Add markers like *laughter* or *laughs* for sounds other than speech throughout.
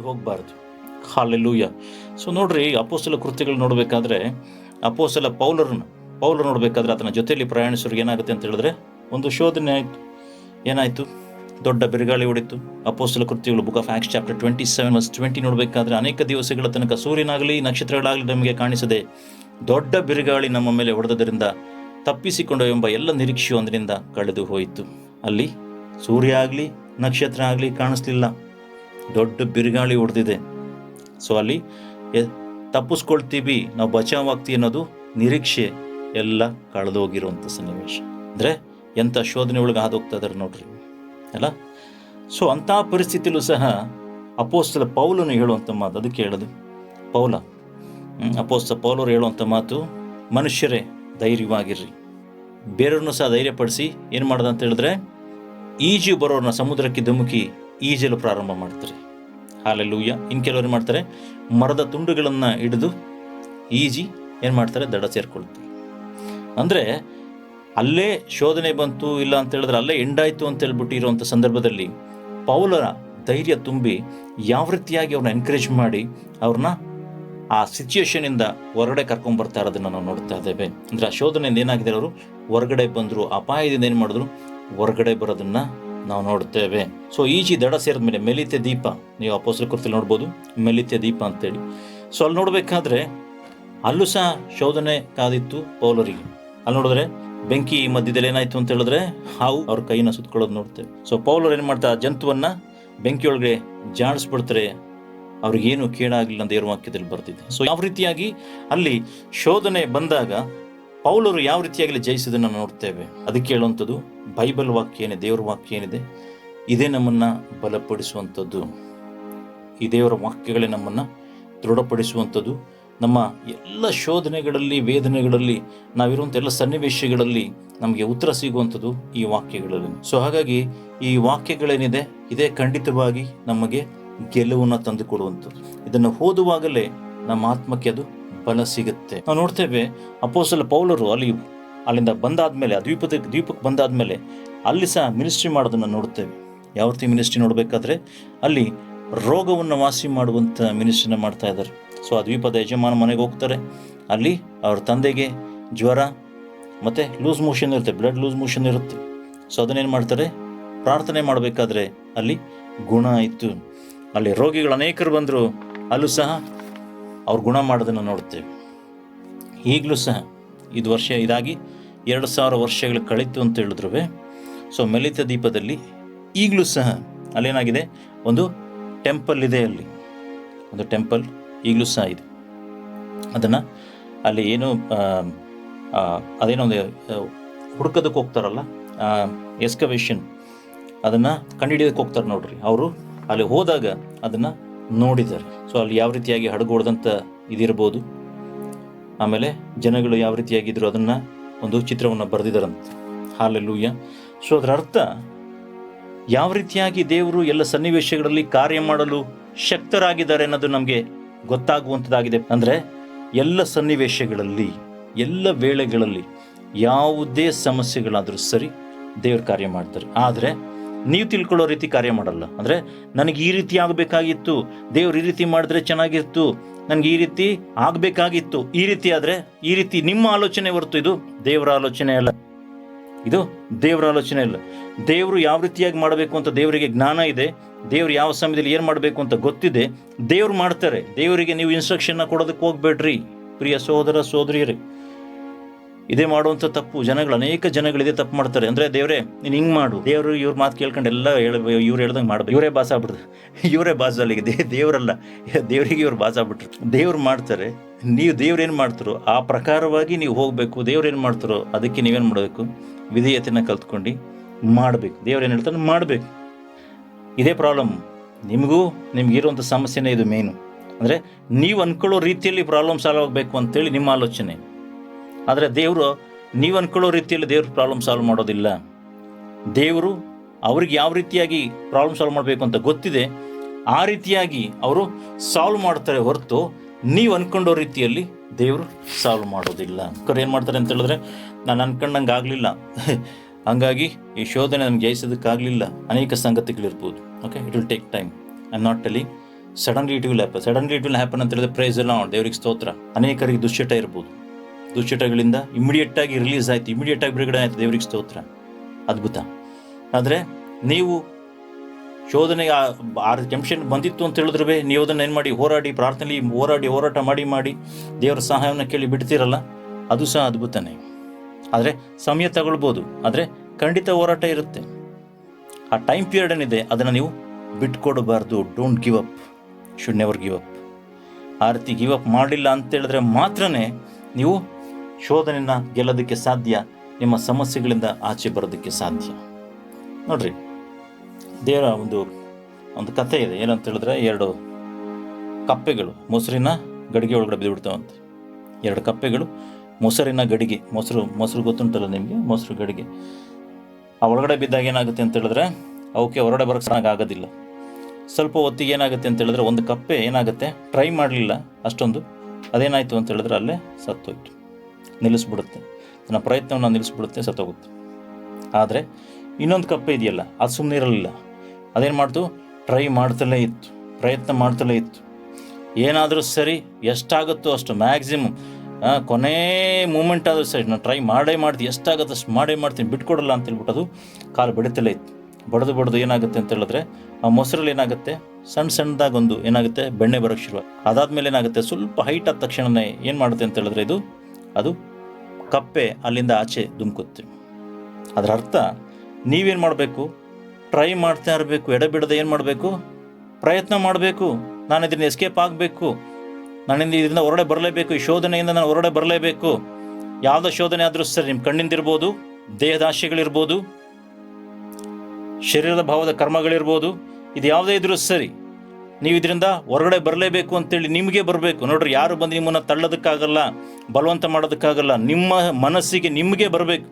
ಕಳೆದು ಹೋಗಬಾರ್ದು. Hallelujah so ನೋಡ್ರಿ ಅಪೋಸಲ ಕೃತ್ಯಗಳು ನೋಡಬೇಕಾದ್ರೆ ಅಪೋಸಲ ಪೌಲರನ್ನ, ಪೌಲರ್ ನೋಡಬೇಕಾದ್ರೆ ಅದನ್ನ ಜೊತೆಯಲ್ಲಿ ಪ್ರಯಾಣಿಸೋರಿಗೆ ಏನಾಗುತ್ತೆ ಅಂತ ಹೇಳಿದ್ರೆ, ಒಂದು ಶೋಧನೆ ಆಯಿತು. ಏನಾಯಿತು? ದೊಡ್ಡ ಬಿರುಗಾಳಿ ಹೊಡಿತು. ಅಪೋಸಲ ಕೃತ್ಯಗಳು book of acts chapter twenty seven verse twenty ನೋಡಬೇಕಾದ್ರೆ ಅನೇಕ ದಿವಸಗಳ ತನಕ ಸೂರ್ಯನಾಗಲಿ, ನಕ್ಷತ್ರಗಳಾಗಲಿ ನಮಗೆ ಕಾಣಿಸದೆ ದೊಡ್ಡ ಬಿರುಗಾಳಿ ನಮ್ಮ ಮೇಲೆ ಹೊಡೆದ್ರಿಂದ ತಪ್ಪಿಸಿಕೊಂಡು ಎಂಬ ಎಲ್ಲ ನಿರೀಕ್ಷೆಯೊಂದರಿಂದ ಕಳೆದು ಹೋಯಿತು. ಅಲ್ಲಿ ಸೂರ್ಯ ಆಗಲಿ, ನಕ್ಷತ್ರ ಆಗಲಿ ಕಾಣಿಸ್ಲಿಲ್ಲ. ದೊಡ್ಡ ಬಿರುಗಾಳಿ ಹೊಡೆದಿದೆ. ಸೊ ಅಲ್ಲಿ ತಪ್ಪಿಸ್ಕೊಳ್ತೀವಿ, ನಾವು ಬಚಾವಾಗ್ತೀವಿ ಅನ್ನೋದು ನಿರೀಕ್ಷೆ ಎಲ್ಲ ಕಳೆದೋಗಿರುವಂಥ ಸನ್ನಿವೇಶ. ಅಂದರೆ ಎಂಥ ಶೋಧನೆ ಒಳಗೆ ಹಾದೋಗ್ತಾ ಇದಾರೆ ನೋಡ್ರಿ. ಅಲ್ಲ? ಸೊ ಅಂಥ ಪರಿಸ್ಥಿತಿಲೂ ಸಹ ಅಪೋಸ್ತಲ ಪೌಲನು ಹೇಳುವಂಥ ಮಾತು, ಅದಕ್ಕೆ ಹೇಳೋದು. ಪೌಲ. ಅಪೋಸ್ತ ಪೌಲರು ಹೇಳುವಂಥ ಮಾತು, ಮನುಷ್ಯರೇ, ಧೈರ್ಯವಾಗಿರ್ರಿ. ಬೇರೆಯವ್ರನ್ನೂ ಸಹ ಧೈರ್ಯಪಡಿಸಿ ಏನು ಮಾಡ್ದಂತ ಹೇಳಿದ್ರೆ ಈಜು ಬರೋರನ್ನ ಸಮುದ್ರಕ್ಕೆ ಧುಮುಕಿ ಈಜಲು ಪ್ರಾರಂಭ ಮಾಡ್ತಾರೆ. ಹಾಲೆಲ್ಲೂಯ್ಯ. ಇನ್ನು ಕೆಲವರು ಏನು ಮಾಡ್ತಾರೆ? ಮರದ ತುಂಡುಗಳನ್ನು ಹಿಡಿದು ಈಜಿ ಏನು ಮಾಡ್ತಾರೆ? ದಡ ಸೇರ್ಕೊಳ್ತಾರೆ. ಅಂದರೆ ಅಲ್ಲೇ ಶೋಧನೆ ಬಂತು ಇಲ್ಲ ಅಂತ ಹೇಳಿದ್ರೆ ಅಲ್ಲೇ ಎಂಡಾಯಿತು ಅಂತ ಹೇಳ್ಬಿಟ್ಟು ಇರುವಂಥ ಸಂದರ್ಭದಲ್ಲಿ ಪೌಲರ ಧೈರ್ಯ ತುಂಬಿ ಯಾವ ರೀತಿಯಾಗಿ ಅವ್ರನ್ನ ಎನ್ಕರೇಜ್ ಮಾಡಿ ಅವ್ರನ್ನ ಆ ಸಿಚುಯೇಷನಿಂದ ಹೊರಗಡೆ ಕರ್ಕೊಂಡ್ಬರ್ತಾ ಇರೋದನ್ನು ನಾವು ನೋಡ್ತಾ ಇದ್ದೇವೆ. ಅಂದರೆ ಆ ಶೋಧನೆಯಿಂದ ಏನಾಗಿದೆ ಅವರು ಹೊರಗಡೆ ಬಂದರು, ಅಪಾಯದಿಂದ ಏನು ಮಾಡಿದ್ರು? ಹೊರಗಡೆ ಬರೋದನ್ನ ನಾವು ನೋಡ್ತೇವೆ ಸೊ ಈಜಿ ದಡ ಸೇರಿದ ಮೇಲೆ ಮೆಲಿತೆ ದೀಪ, ನೀವು ಅಪೋಸಲ ಕುರ್ತಿಲಿ ನೋಡ್ಬೋದು, ಮೆಲಿತೆ ದೀಪ ಅಂತೇಳಿ. ಸೊ ಅಲ್ಲಿ ನೋಡಬೇಕಾದ್ರೆ ಅಲ್ಲೂ ಸಹ ಶೋಧನೆ ಕಾದಿತ್ತು ಪೌಲರಿಗೆ. ಅಲ್ಲಿ ನೋಡಿದ್ರೆ ಬೆಂಕಿ ಮಧ್ಯದಲ್ಲಿ ಏನಾಯ್ತು ಅಂತ ಹೇಳಿದ್ರೆ ಹಾವು ಅವ್ರ ಕೈನ ಸುತ್ಕೊಳ್ಳೋದು ನೋಡ್ತೇವೆ. ಸೊ ಪೌಲರ್ ಏನು ಮಾಡ್ತಾ ಜಂತುವನ್ನು ಬೆಂಕಿಯೊಳಗೆ ಜಾಡಿಸ್ಬಿಡ್ತಾರೆ ಅವ್ರಿಗೇನು ಕೇಳಾಗಿಲ್ಲ ಅಂತ ವಾಕ್ಯದಲ್ಲಿ ಬರ್ತಿದೆ ಸೊ ಯಾವ ರೀತಿಯಾಗಿ ಅಲ್ಲಿ ಶೋಧನೆ ಬಂದಾಗ ಪೌಲರು ಯಾವ ರೀತಿಯಾಗಲಿ ಜಯಿಸಿದನ್ನು ನೋಡ್ತೇವೆ. ಅದಕ್ಕೆ ಹೇಳುವಂಥದ್ದು ಬೈಬಲ್ ವಾಕ್ಯ ಏನಿದೆ, ದೇವರ ವಾಕ್ಯ ಏನಿದೆ, ಇದೇ ನಮ್ಮನ್ನು ಬಲಪಡಿಸುವಂಥದ್ದು. ಈ ದೇವರ ವಾಕ್ಯಗಳೇ ನಮ್ಮನ್ನು ದೃಢಪಡಿಸುವಂಥದ್ದು. ನಮ್ಮ ಎಲ್ಲ ಶೋಧನೆಗಳಲ್ಲಿ, ವೇದನೆಗಳಲ್ಲಿ, ನಾವಿರುವಂಥ ಎಲ್ಲ ಸನ್ನಿವೇಶಗಳಲ್ಲಿ ನಮಗೆ ಉತ್ತರ ಸಿಗುವಂಥದ್ದು ಈ ವಾಕ್ಯಗಳಲ್ಲಿ. ಸೊ ಹಾಗಾಗಿ ಈ ವಾಕ್ಯಗಳೇನಿದೆ, ಇದೇ ಖಂಡಿತವಾಗಿ ನಮಗೆ ಗೆಲುವನ್ನು ತಂದುಕೊಡುವಂಥದ್ದು. ಇದನ್ನು ಓದುವಾಗಲೇ ನಮ್ಮ ಆತ್ಮಕ್ಕೆ ಅದು ಬಲ ಸಿಗುತ್ತೆ. ನಾವು ನೋಡ್ತೇವೆ ಅಪೋಸಲ ಪೌಲರು ಅಲ್ಲಿ ಅಲ್ಲಿಂದ ಬಂದಾದ್ಮೇಲೆ, ಆ ದ್ವೀಪದ ದ್ವೀಪಕ್ಕೆ ಬಂದಾದ್ಮೇಲೆ ಅಲ್ಲಿ ಸಹ ಮಿನಿಸ್ಟ್ರಿ ಮಾಡೋದನ್ನು ನೋಡ್ತೇವೆ ಯಾವ ರೀತಿ ಮಿನಿಸ್ಟ್ರಿ ನೋಡಬೇಕಾದ್ರೆ, ಅಲ್ಲಿ ರೋಗವನ್ನು ವಾಸಿ ಮಾಡುವಂಥ ಮಿನಿಸ್ಟ್ರಿನ ಮಾಡ್ತಾ ಇದ್ದಾರೆ. ಸೊ ಆ ದ್ವೀಪದ ಯಜಮಾನ ಮನೆಗೆ ಹೋಗ್ತಾರೆ. ಅಲ್ಲಿ ಅವ್ರ ತಂದೆಗೆ ಜ್ವರ ಮತ್ತು ಲೂಸ್ ಮೋಷನ್ ಇರುತ್ತೆ ಬ್ಲಡ್ ಲೂಸ್ ಮೋಷನ್ ಇರುತ್ತೆ. ಸೊ ಅದನ್ನೇನು ಮಾಡ್ತಾರೆ? ಪ್ರಾರ್ಥನೆ ಮಾಡಬೇಕಾದ್ರೆ ಅಲ್ಲಿ ಗುಣ ಆಯಿತು ಅಲ್ಲಿ ರೋಗಿಗಳು ಅನೇಕರು ಬಂದರು. ಅಲ್ಲೂ ಸಹ ಅವ್ರು ಗುಣ ಮಾಡೋದನ್ನು ನೋಡ್ತೇವೆ ಈಗಲೂ ಸಹ ಇದು ವರ್ಷ ಇದಾಗಿ ಎರಡು ಸಾವಿರ ವರ್ಷಗಳು ಕಳೀತು ಅಂತ ಹೇಳಿದ್ರು ಸೊ ಮೆಲಿತ ದೀಪದಲ್ಲಿ ಈಗಲೂ ಸಹ ಅಲ್ಲೇನಾಗಿದೆ? ಒಂದು ಟೆಂಪಲ್ ಇದೆ ಅಲ್ಲಿ. ಒಂದು ಟೆಂಪಲ್ ಈಗಲೂ ಸಹ ಇದೆ. ಅದನ್ನು ಅಲ್ಲಿ ಏನು ಅದೇನೋ ಒಂದು ಹುಡ್ಕೋದಕ್ಕೆ ಹೋಗ್ತಾರಲ್ಲ ಎಸ್ಕವೇಷನ್ ಅದನ್ನು ಕಂಡುಹಿಡಿಯೋದಕ್ಕೆ ಹೋಗ್ತಾರೆ ನೋಡ್ರಿ. ಅವರು ಅಲ್ಲಿ ಹೋದಾಗ ಅದನ್ನು ನೋಡಿದ್ದಾರೆ. ಸೊ ಅಲ್ಲಿ ಯಾವ ರೀತಿಯಾಗಿ ಹಡಗೋಡ್ದಂಥ ಇದಿರ್ಬೋದು. ಆಮೇಲೆ ಜನಗಳು ಯಾವ ರೀತಿಯಾಗಿದ್ರು ಅದನ್ನು ಒಂದು ಚಿತ್ರವನ್ನು ಬರೆದಿದ್ದಾರಂತೆ. ಹಾಲೆಲ್ಲೂಯ್ಯ ಸೊ ಅದರ ಅರ್ಥ, ಯಾವ ರೀತಿಯಾಗಿ ದೇವರು ಎಲ್ಲ ಸನ್ನಿವೇಶಗಳಲ್ಲಿ ಕಾರ್ಯ ಮಾಡಲು ಶಕ್ತರಾಗಿದ್ದಾರೆ ಅನ್ನೋದು ನಮಗೆ ಗೊತ್ತಾಗುವಂಥದ್ದಾಗಿದೆ. ಅಂದರೆ ಎಲ್ಲ ಸನ್ನಿವೇಶಗಳಲ್ಲಿ, ಎಲ್ಲ ವೇಳೆಗಳಲ್ಲಿ ಯಾವುದೇ ಸಮಸ್ಯೆಗಳಾದರೂ ಸರಿ ದೇವರು ಕಾರ್ಯ ಮಾಡ್ತಾರೆ. ಆದರೆ ನೀವು ತಿಳ್ಕೊಳ್ಳೋ ರೀತಿ ಕಾರ್ಯ ಮಾಡಲ್ಲ. ಅಂದರೆ ನನಗೆ ಈ ರೀತಿ ಆಗಬೇಕಾಗಿತ್ತು, ದೇವ್ರು ಈ ರೀತಿ ಮಾಡಿದ್ರೆ ಚೆನ್ನಾಗಿತ್ತು ನನಗೆ ಈ ರೀತಿ ಆಗಬೇಕಾಗಿತ್ತು, ಈ ರೀತಿ ಆದರೆ ಈ ರೀತಿ ನಿಮ್ಮ ಆಲೋಚನೆ ಹೊರತು ಇದು ದೇವರ ಆಲೋಚನೆ ಅಲ್ಲ. ಇದು ದೇವರ ಆಲೋಚನೆ ಅಲ್ಲ. ದೇವರು ಯಾವ ರೀತಿಯಾಗಿ ಮಾಡಬೇಕು ಅಂತ ದೇವರಿಗೆ ಜ್ಞಾನ ಇದೆ, ದೇವ್ರು ಯಾವ ಸಮಯದಲ್ಲಿ ಏನು ಮಾಡಬೇಕು ಅಂತ ಗೊತ್ತಿದೆ, ದೇವ್ರು ಮಾಡ್ತಾರೆ. ದೇವರಿಗೆ ನೀವು ಇನ್ಸ್ಟ್ರಕ್ಷನ್ನ ಕೊಡೋದಕ್ಕೆ ಹೋಗ್ಬೇಡ್ರಿ. ಪ್ರಿಯ ಸಹೋದರ ಸಹೋದರಿಯರೇ ಇದೇ ಮಾಡುವಂಥ ತಪ್ಪು. ಜನಗಳು, ಅನೇಕ ಜನಗಳು ಇದೇ ತಪ್ಪು ಮಾಡ್ತಾರೆ. ಅಂದರೆ ದೇವರೇ, ನೀನು ಹಿಂಗೆ ಮಾಡು. ದೇವರು ಇವ್ರ ಮಾತು ಕೇಳ್ಕೊಂಡು ಎಲ್ಲ ಹೇಳ, ಇವ್ರು ಹೇಳ್ದಂಗೆ ಮಾಡ್ಬೇಕು. ಇವರೇ ಬಾಸ ಆಗ್ಬಿಡ್ದು *laughs* ಇವರೇ ಬಾಸ್ ಅಲ್ಲಿಗೆ. ದೇವರಲ್ಲ. *laughs* ದೇವರಿಗೆ ಇವ್ರು ಬಾಸ ಆಗ್ಬಿಟ್ರು. ದೇವ್ರು ಮಾಡ್ತಾರೆ. ನೀವು ದೇವ್ರೇನು ಮಾಡ್ತಾರೋ, ಆ ಪ್ರಕಾರವಾಗಿ ನೀವು ಹೋಗಬೇಕು. ದೇವ್ರೇನು ಮಾಡ್ತಾರೋ, ಅದಕ್ಕೆ ನೀವೇನು ಮಾಡಬೇಕು? ವಿಧೇಯತೆಯನ್ನು ಕಲ್ತ್ಕೊಂಡು ಮಾಡಬೇಕು. ದೇವ್ರು ಏನು ಹೇಳ್ತಾನೆ? ಮಾಡಬೇಕು. ಇದೇ ಪ್ರಾಬ್ಲಮ್. ನಿಮಗೂ, ನಿಮಗಿರುವಂಥ ಸಮಸ್ಯೆನೇ ಇದು ಮೇನು ಅಂದರೆ, ನೀವು ಅಂದ್ಕೊಳ್ಳೋ ರೀತಿಯಲ್ಲಿ ಪ್ರಾಬ್ಲಮ್ ಸಾಲ್ವ್ ಆಗಬೇಕು ಅಂತೇಳಿ ನಿಮ್ಮ ಆಲೋಚನೆ. ಆದರೆ ದೇವರು ನೀವು ಅನ್ಕೊಳ್ಳೋ ರೀತಿಯಲ್ಲಿ ದೇವ್ರ ಪ್ರಾಬ್ಲಮ್ ಸಾಲ್ವ್ ಮಾಡೋದಿಲ್ಲ. ದೇವರು ಅವ್ರಿಗೆ ಯಾವ ರೀತಿಯಾಗಿ ಪ್ರಾಬ್ಲಮ್ ಸಾಲ್ವ್ ಮಾಡಬೇಕು ಅಂತ ಗೊತ್ತಿದೆ. ಆ ರೀತಿಯಾಗಿ ಅವರು ಸಾಲ್ವ್ ಮಾಡ್ತಾರೆ ಹೊರತು ನೀವು ಅಂದ್ಕೊಂಡೋ ರೀತಿಯಲ್ಲಿ ದೇವರು ಸಾಲ್ವ್ ಮಾಡೋದಿಲ್ಲ. ಕರೆ ಏನು ಮಾಡ್ತಾರೆ ಅಂತ ಹೇಳಿದ್ರೆ, ನಾನು ಅನ್ಕೊಂಡಂಗೆ ಆಗಲಿಲ್ಲ. *laughs* ಹಂಗಾಗಿ ಈ ಶೋಧನೆ ನಮ್ಗೆ ಜಯಿಸೋದಕ್ಕಾಗಲಿಲ್ಲ. ಅನೇಕ ಸಂಗತಿಗಳಿರ್ಬೋದು. Okay it will take time I not ಅಲ್ಲಿ suddenly it will happen suddenly it will happen ಅಂತ ಹೇಳಿದ್ರೆ ಪ್ರೈಸ್ ಎಲ್ಲ ದೇವ್ರಿಗೆ ಸ್ತೋತ್ರ. ಅನೇಕರಿಗೆ ದುಶ್ಚಟ ಇರ್ಬೋದು. ದುಶ್ಚಟಗಳಿಂದ ಇಮಿಡಿಯೇಟ್ ಆಗಿ ರಿಲೀಸ್ ಆಯ್ತು ಇಮಿಡಿಯೇಟ್ ಆಗಿ ಬಿಡುಗಡೆ ಆಯ್ತು. ದೇವರಿಗೆ ಸ್ತೋತ್ರ. ಅದ್ಭುತ. ಆದರೆ ನೀವು ಶೋಧನೆ ಆರು ಟೆಂಪ್ಷನ್ ಬಂದಿತ್ತು ಅಂತ ಹೇಳಿದ್ರೆ ನೀವು ಅದನ್ನು ಏನು ಮಾಡಿ, ಹೋರಾಡಿ, ಪ್ರಾರ್ಥನೆ, ಹೋರಾಡಿ, ಹೋರಾಟ ಮಾಡಿ ಮಾಡಿ ದೇವರ ಸಹಾಯವನ್ನು ಕೇಳಿ ಬಿಡ್ತೀರಲ್ಲ, ಅದು ಸಹ ಅದ್ಭುತನೇ. ಆದರೆ ಸಮಯ ತಗೊಳ್ಬೋದು. ಆದರೆ ಖಂಡಿತ ಹೋರಾಟ ಇರುತ್ತೆ. ಆ ಟೈಮ್ ಪೀರಿಯಡ್ ಏನಿದೆ, ಅದನ್ನು ನೀವು ಬಿಟ್ಕೊಡಬಾರ್ದು. Don't give up should never give up ಆ ರೀತಿ ಗಿವ್ ಅಪ್ ಮಾಡಲಿಲ್ಲ ಅಂತ ಹೇಳಿದ್ರೆ ಮಾತ್ರನೇ ನೀವು ಶೋಧನೆಯನ್ನು ಗೆಲ್ಲೋದಕ್ಕೆ ಸಾಧ್ಯ, ನಿಮ್ಮ ಸಮಸ್ಯೆಗಳಿಂದ ಆಚೆ ಬರೋದಕ್ಕೆ ಸಾಧ್ಯ. ನೋಡ್ರಿ, ದೇವರ ಒಂದು ಒಂದು ಕಥೆ ಇದೆ. ಏನಂತ ಹೇಳಿದ್ರೆ, ಎರಡು ಕಪ್ಪೆಗಳು ಮೊಸರಿನ ಗಡಿಗೆ ಒಳಗಡೆ ಬಿದ್ದುಬಿಡ್ತಾವಂತೆ. ಎರಡು ಕಪ್ಪೆಗಳು ಮೊಸರಿನ ಗಡಿಗೆ, ಮೊಸರು ಮೊಸರು ಗೊತ್ತುಂಟಲ್ಲ ನಿಮಗೆ? ಮೊಸರು ಗಡಿಗೆ. ಆ ಒಳಗಡೆ ಬಿದ್ದಾಗ ಏನಾಗುತ್ತೆ ಅಂತ ಹೇಳಿದ್ರೆ, ಅವಕ್ಕೆ ಹೊರಗಡೆ ಬರೋಕ್ಕೆ ಚೆನ್ನಾಗಿ ಆಗೋದಿಲ್ಲ. ಸ್ವಲ್ಪ ಹೊತ್ತಿಗೆ ಏನಾಗುತ್ತೆ ಅಂತ ಹೇಳಿದ್ರೆ, ಒಂದು ಕಪ್ಪೆ ಏನಾಗುತ್ತೆ? ಟ್ರೈ ಮಾಡಲಿಲ್ಲ ಅಷ್ಟೊಂದು. ಅದೇನಾಯಿತು ಅಂತ ಹೇಳಿದ್ರೆ, ಅಲ್ಲೇ ಸತ್ತೋಯ್ತು. ನಿಲ್ಲಿಸ್ಬಿಡುತ್ತೆ. ನನ್ನ ಪ್ರಯತ್ನವನ್ನು ನಿಲ್ಲಿಸ್ಬಿಡುತ್ತೆ, ಸತ್ತೋಗುತ್ತೆ. ಆದರೆ ಇನ್ನೊಂದು ಕಪ್ಪೆ ಇದೆಯಲ್ಲ, ಅದು ಸುಮ್ಮನೆ ಇರಲಿಲ್ಲ. ಅದೇನು ಮಾಡ್ತು? ಟ್ರೈ ಮಾಡ್ತಲೇ ಇತ್ತು, ಪ್ರಯತ್ನ ಮಾಡ್ತಲೇ ಇತ್ತು. ಏನಾದರೂ ಸರಿ, ಎಷ್ಟಾಗುತ್ತೋ ಅಷ್ಟು ಮ್ಯಾಕ್ಸಿಮಮ್ ಕೊನೇ ಮೂಮೆಂಟ್ ಆದರೂ ಸರಿ, ನಾನು ಟ್ರೈ ಮಾಡೇ ಮಾಡ್ತೀನಿ, ಎಷ್ಟಾಗುತ್ತೆ ಅಷ್ಟು ಮಾಡೇ ಮಾಡ್ತೀನಿ, ಬಿಟ್ಕೊಡಲ್ಲ ಅಂತ ಹೇಳ್ಬಿಟ್ಟು ಅದು ಕಾಲು ಬಿಡುತ್ತಲೇ ಇತ್ತು. ಬಡದು ಬಡದು ಏನಾಗುತ್ತೆ ಅಂತ ಹೇಳಿದ್ರೆ, ಆ ಮೊಸರಲ್ಲಿ ಏನಾಗುತ್ತೆ? ಸಣ್ಣ ಸಣ್ಣದಾಗಿ ಒಂದು ಏನಾಗುತ್ತೆ? ಬೆಣ್ಣೆ ಬರೋಕ್ಕೆ ಶುರು ಅದಾದ್ಮೇಲೆ ಏನಾಗುತ್ತೆ? ಸ್ವಲ್ಪ ಹೈಟ್ ಆದ ತಕ್ಷಣವೇ ಏನು ಮಾಡುತ್ತೆ ಅಂತ ಹೇಳಿದ್ರೆ ಇದು, ಅದು ಕಪ್ಪೆ ಅಲ್ಲಿಂದ ಆಚೆ ಧುಮುಕುತ್ತೆ. ಅದರ ಅರ್ಥ, ನೀವೇನು ಮಾಡಬೇಕು? ಟ್ರೈ ಮಾಡ್ತಾ ಇರಬೇಕು, ಎಡಬಿಡದೆ ಏನು ಮಾಡಬೇಕು? ಪ್ರಯತ್ನ ಮಾಡಬೇಕು ನಾನು ಇದರಿಂದ ಎಸ್ಕೇಪ್ ಆಗಬೇಕು, ನಾನಿಂದ ಇದರಿಂದ ಹೊರಡೆ ಬರಲೇಬೇಕು, ಈ ಶೋಧನೆಯಿಂದ ನಾನು ಹೊರಡೆ ಬರಲೇಬೇಕು. ಯಾವುದೋ ಶೋಧನೆ ಆದರೂ ಸರಿ ನಿಮ್ಮ ಕಣ್ಣಿಂದಿರ್ಬೋದು ದೇಹದ ಆಶೆಗಳಿರ್ಬೋದು ಶರೀರದ ಭಾವದ ಕರ್ಮಗಳಿರ್ಬೋದು, ಇದು ಯಾವುದೇ ಇದ್ರೂ ಸರಿ. ನೀವು ಇದರಿಂದ ಹೊರಗಡೆ ಬರಲೇಬೇಕು ಅಂತೇಳಿ ನಿಮಗೆ ಬರಬೇಕು. ನೋಡ್ರಿ, ಯಾರು ಬಂದು ನಿಮ್ಮನ್ನು ತಳ್ಳೋದಕ್ಕಾಗಲ್ಲ, ಬಲವಂತ ಮಾಡೋದಕ್ಕಾಗಲ್ಲ, ನಿಮ್ಮ ಮನಸ್ಸಿಗೆ ನಿಮಗೆ ಬರಬೇಕು.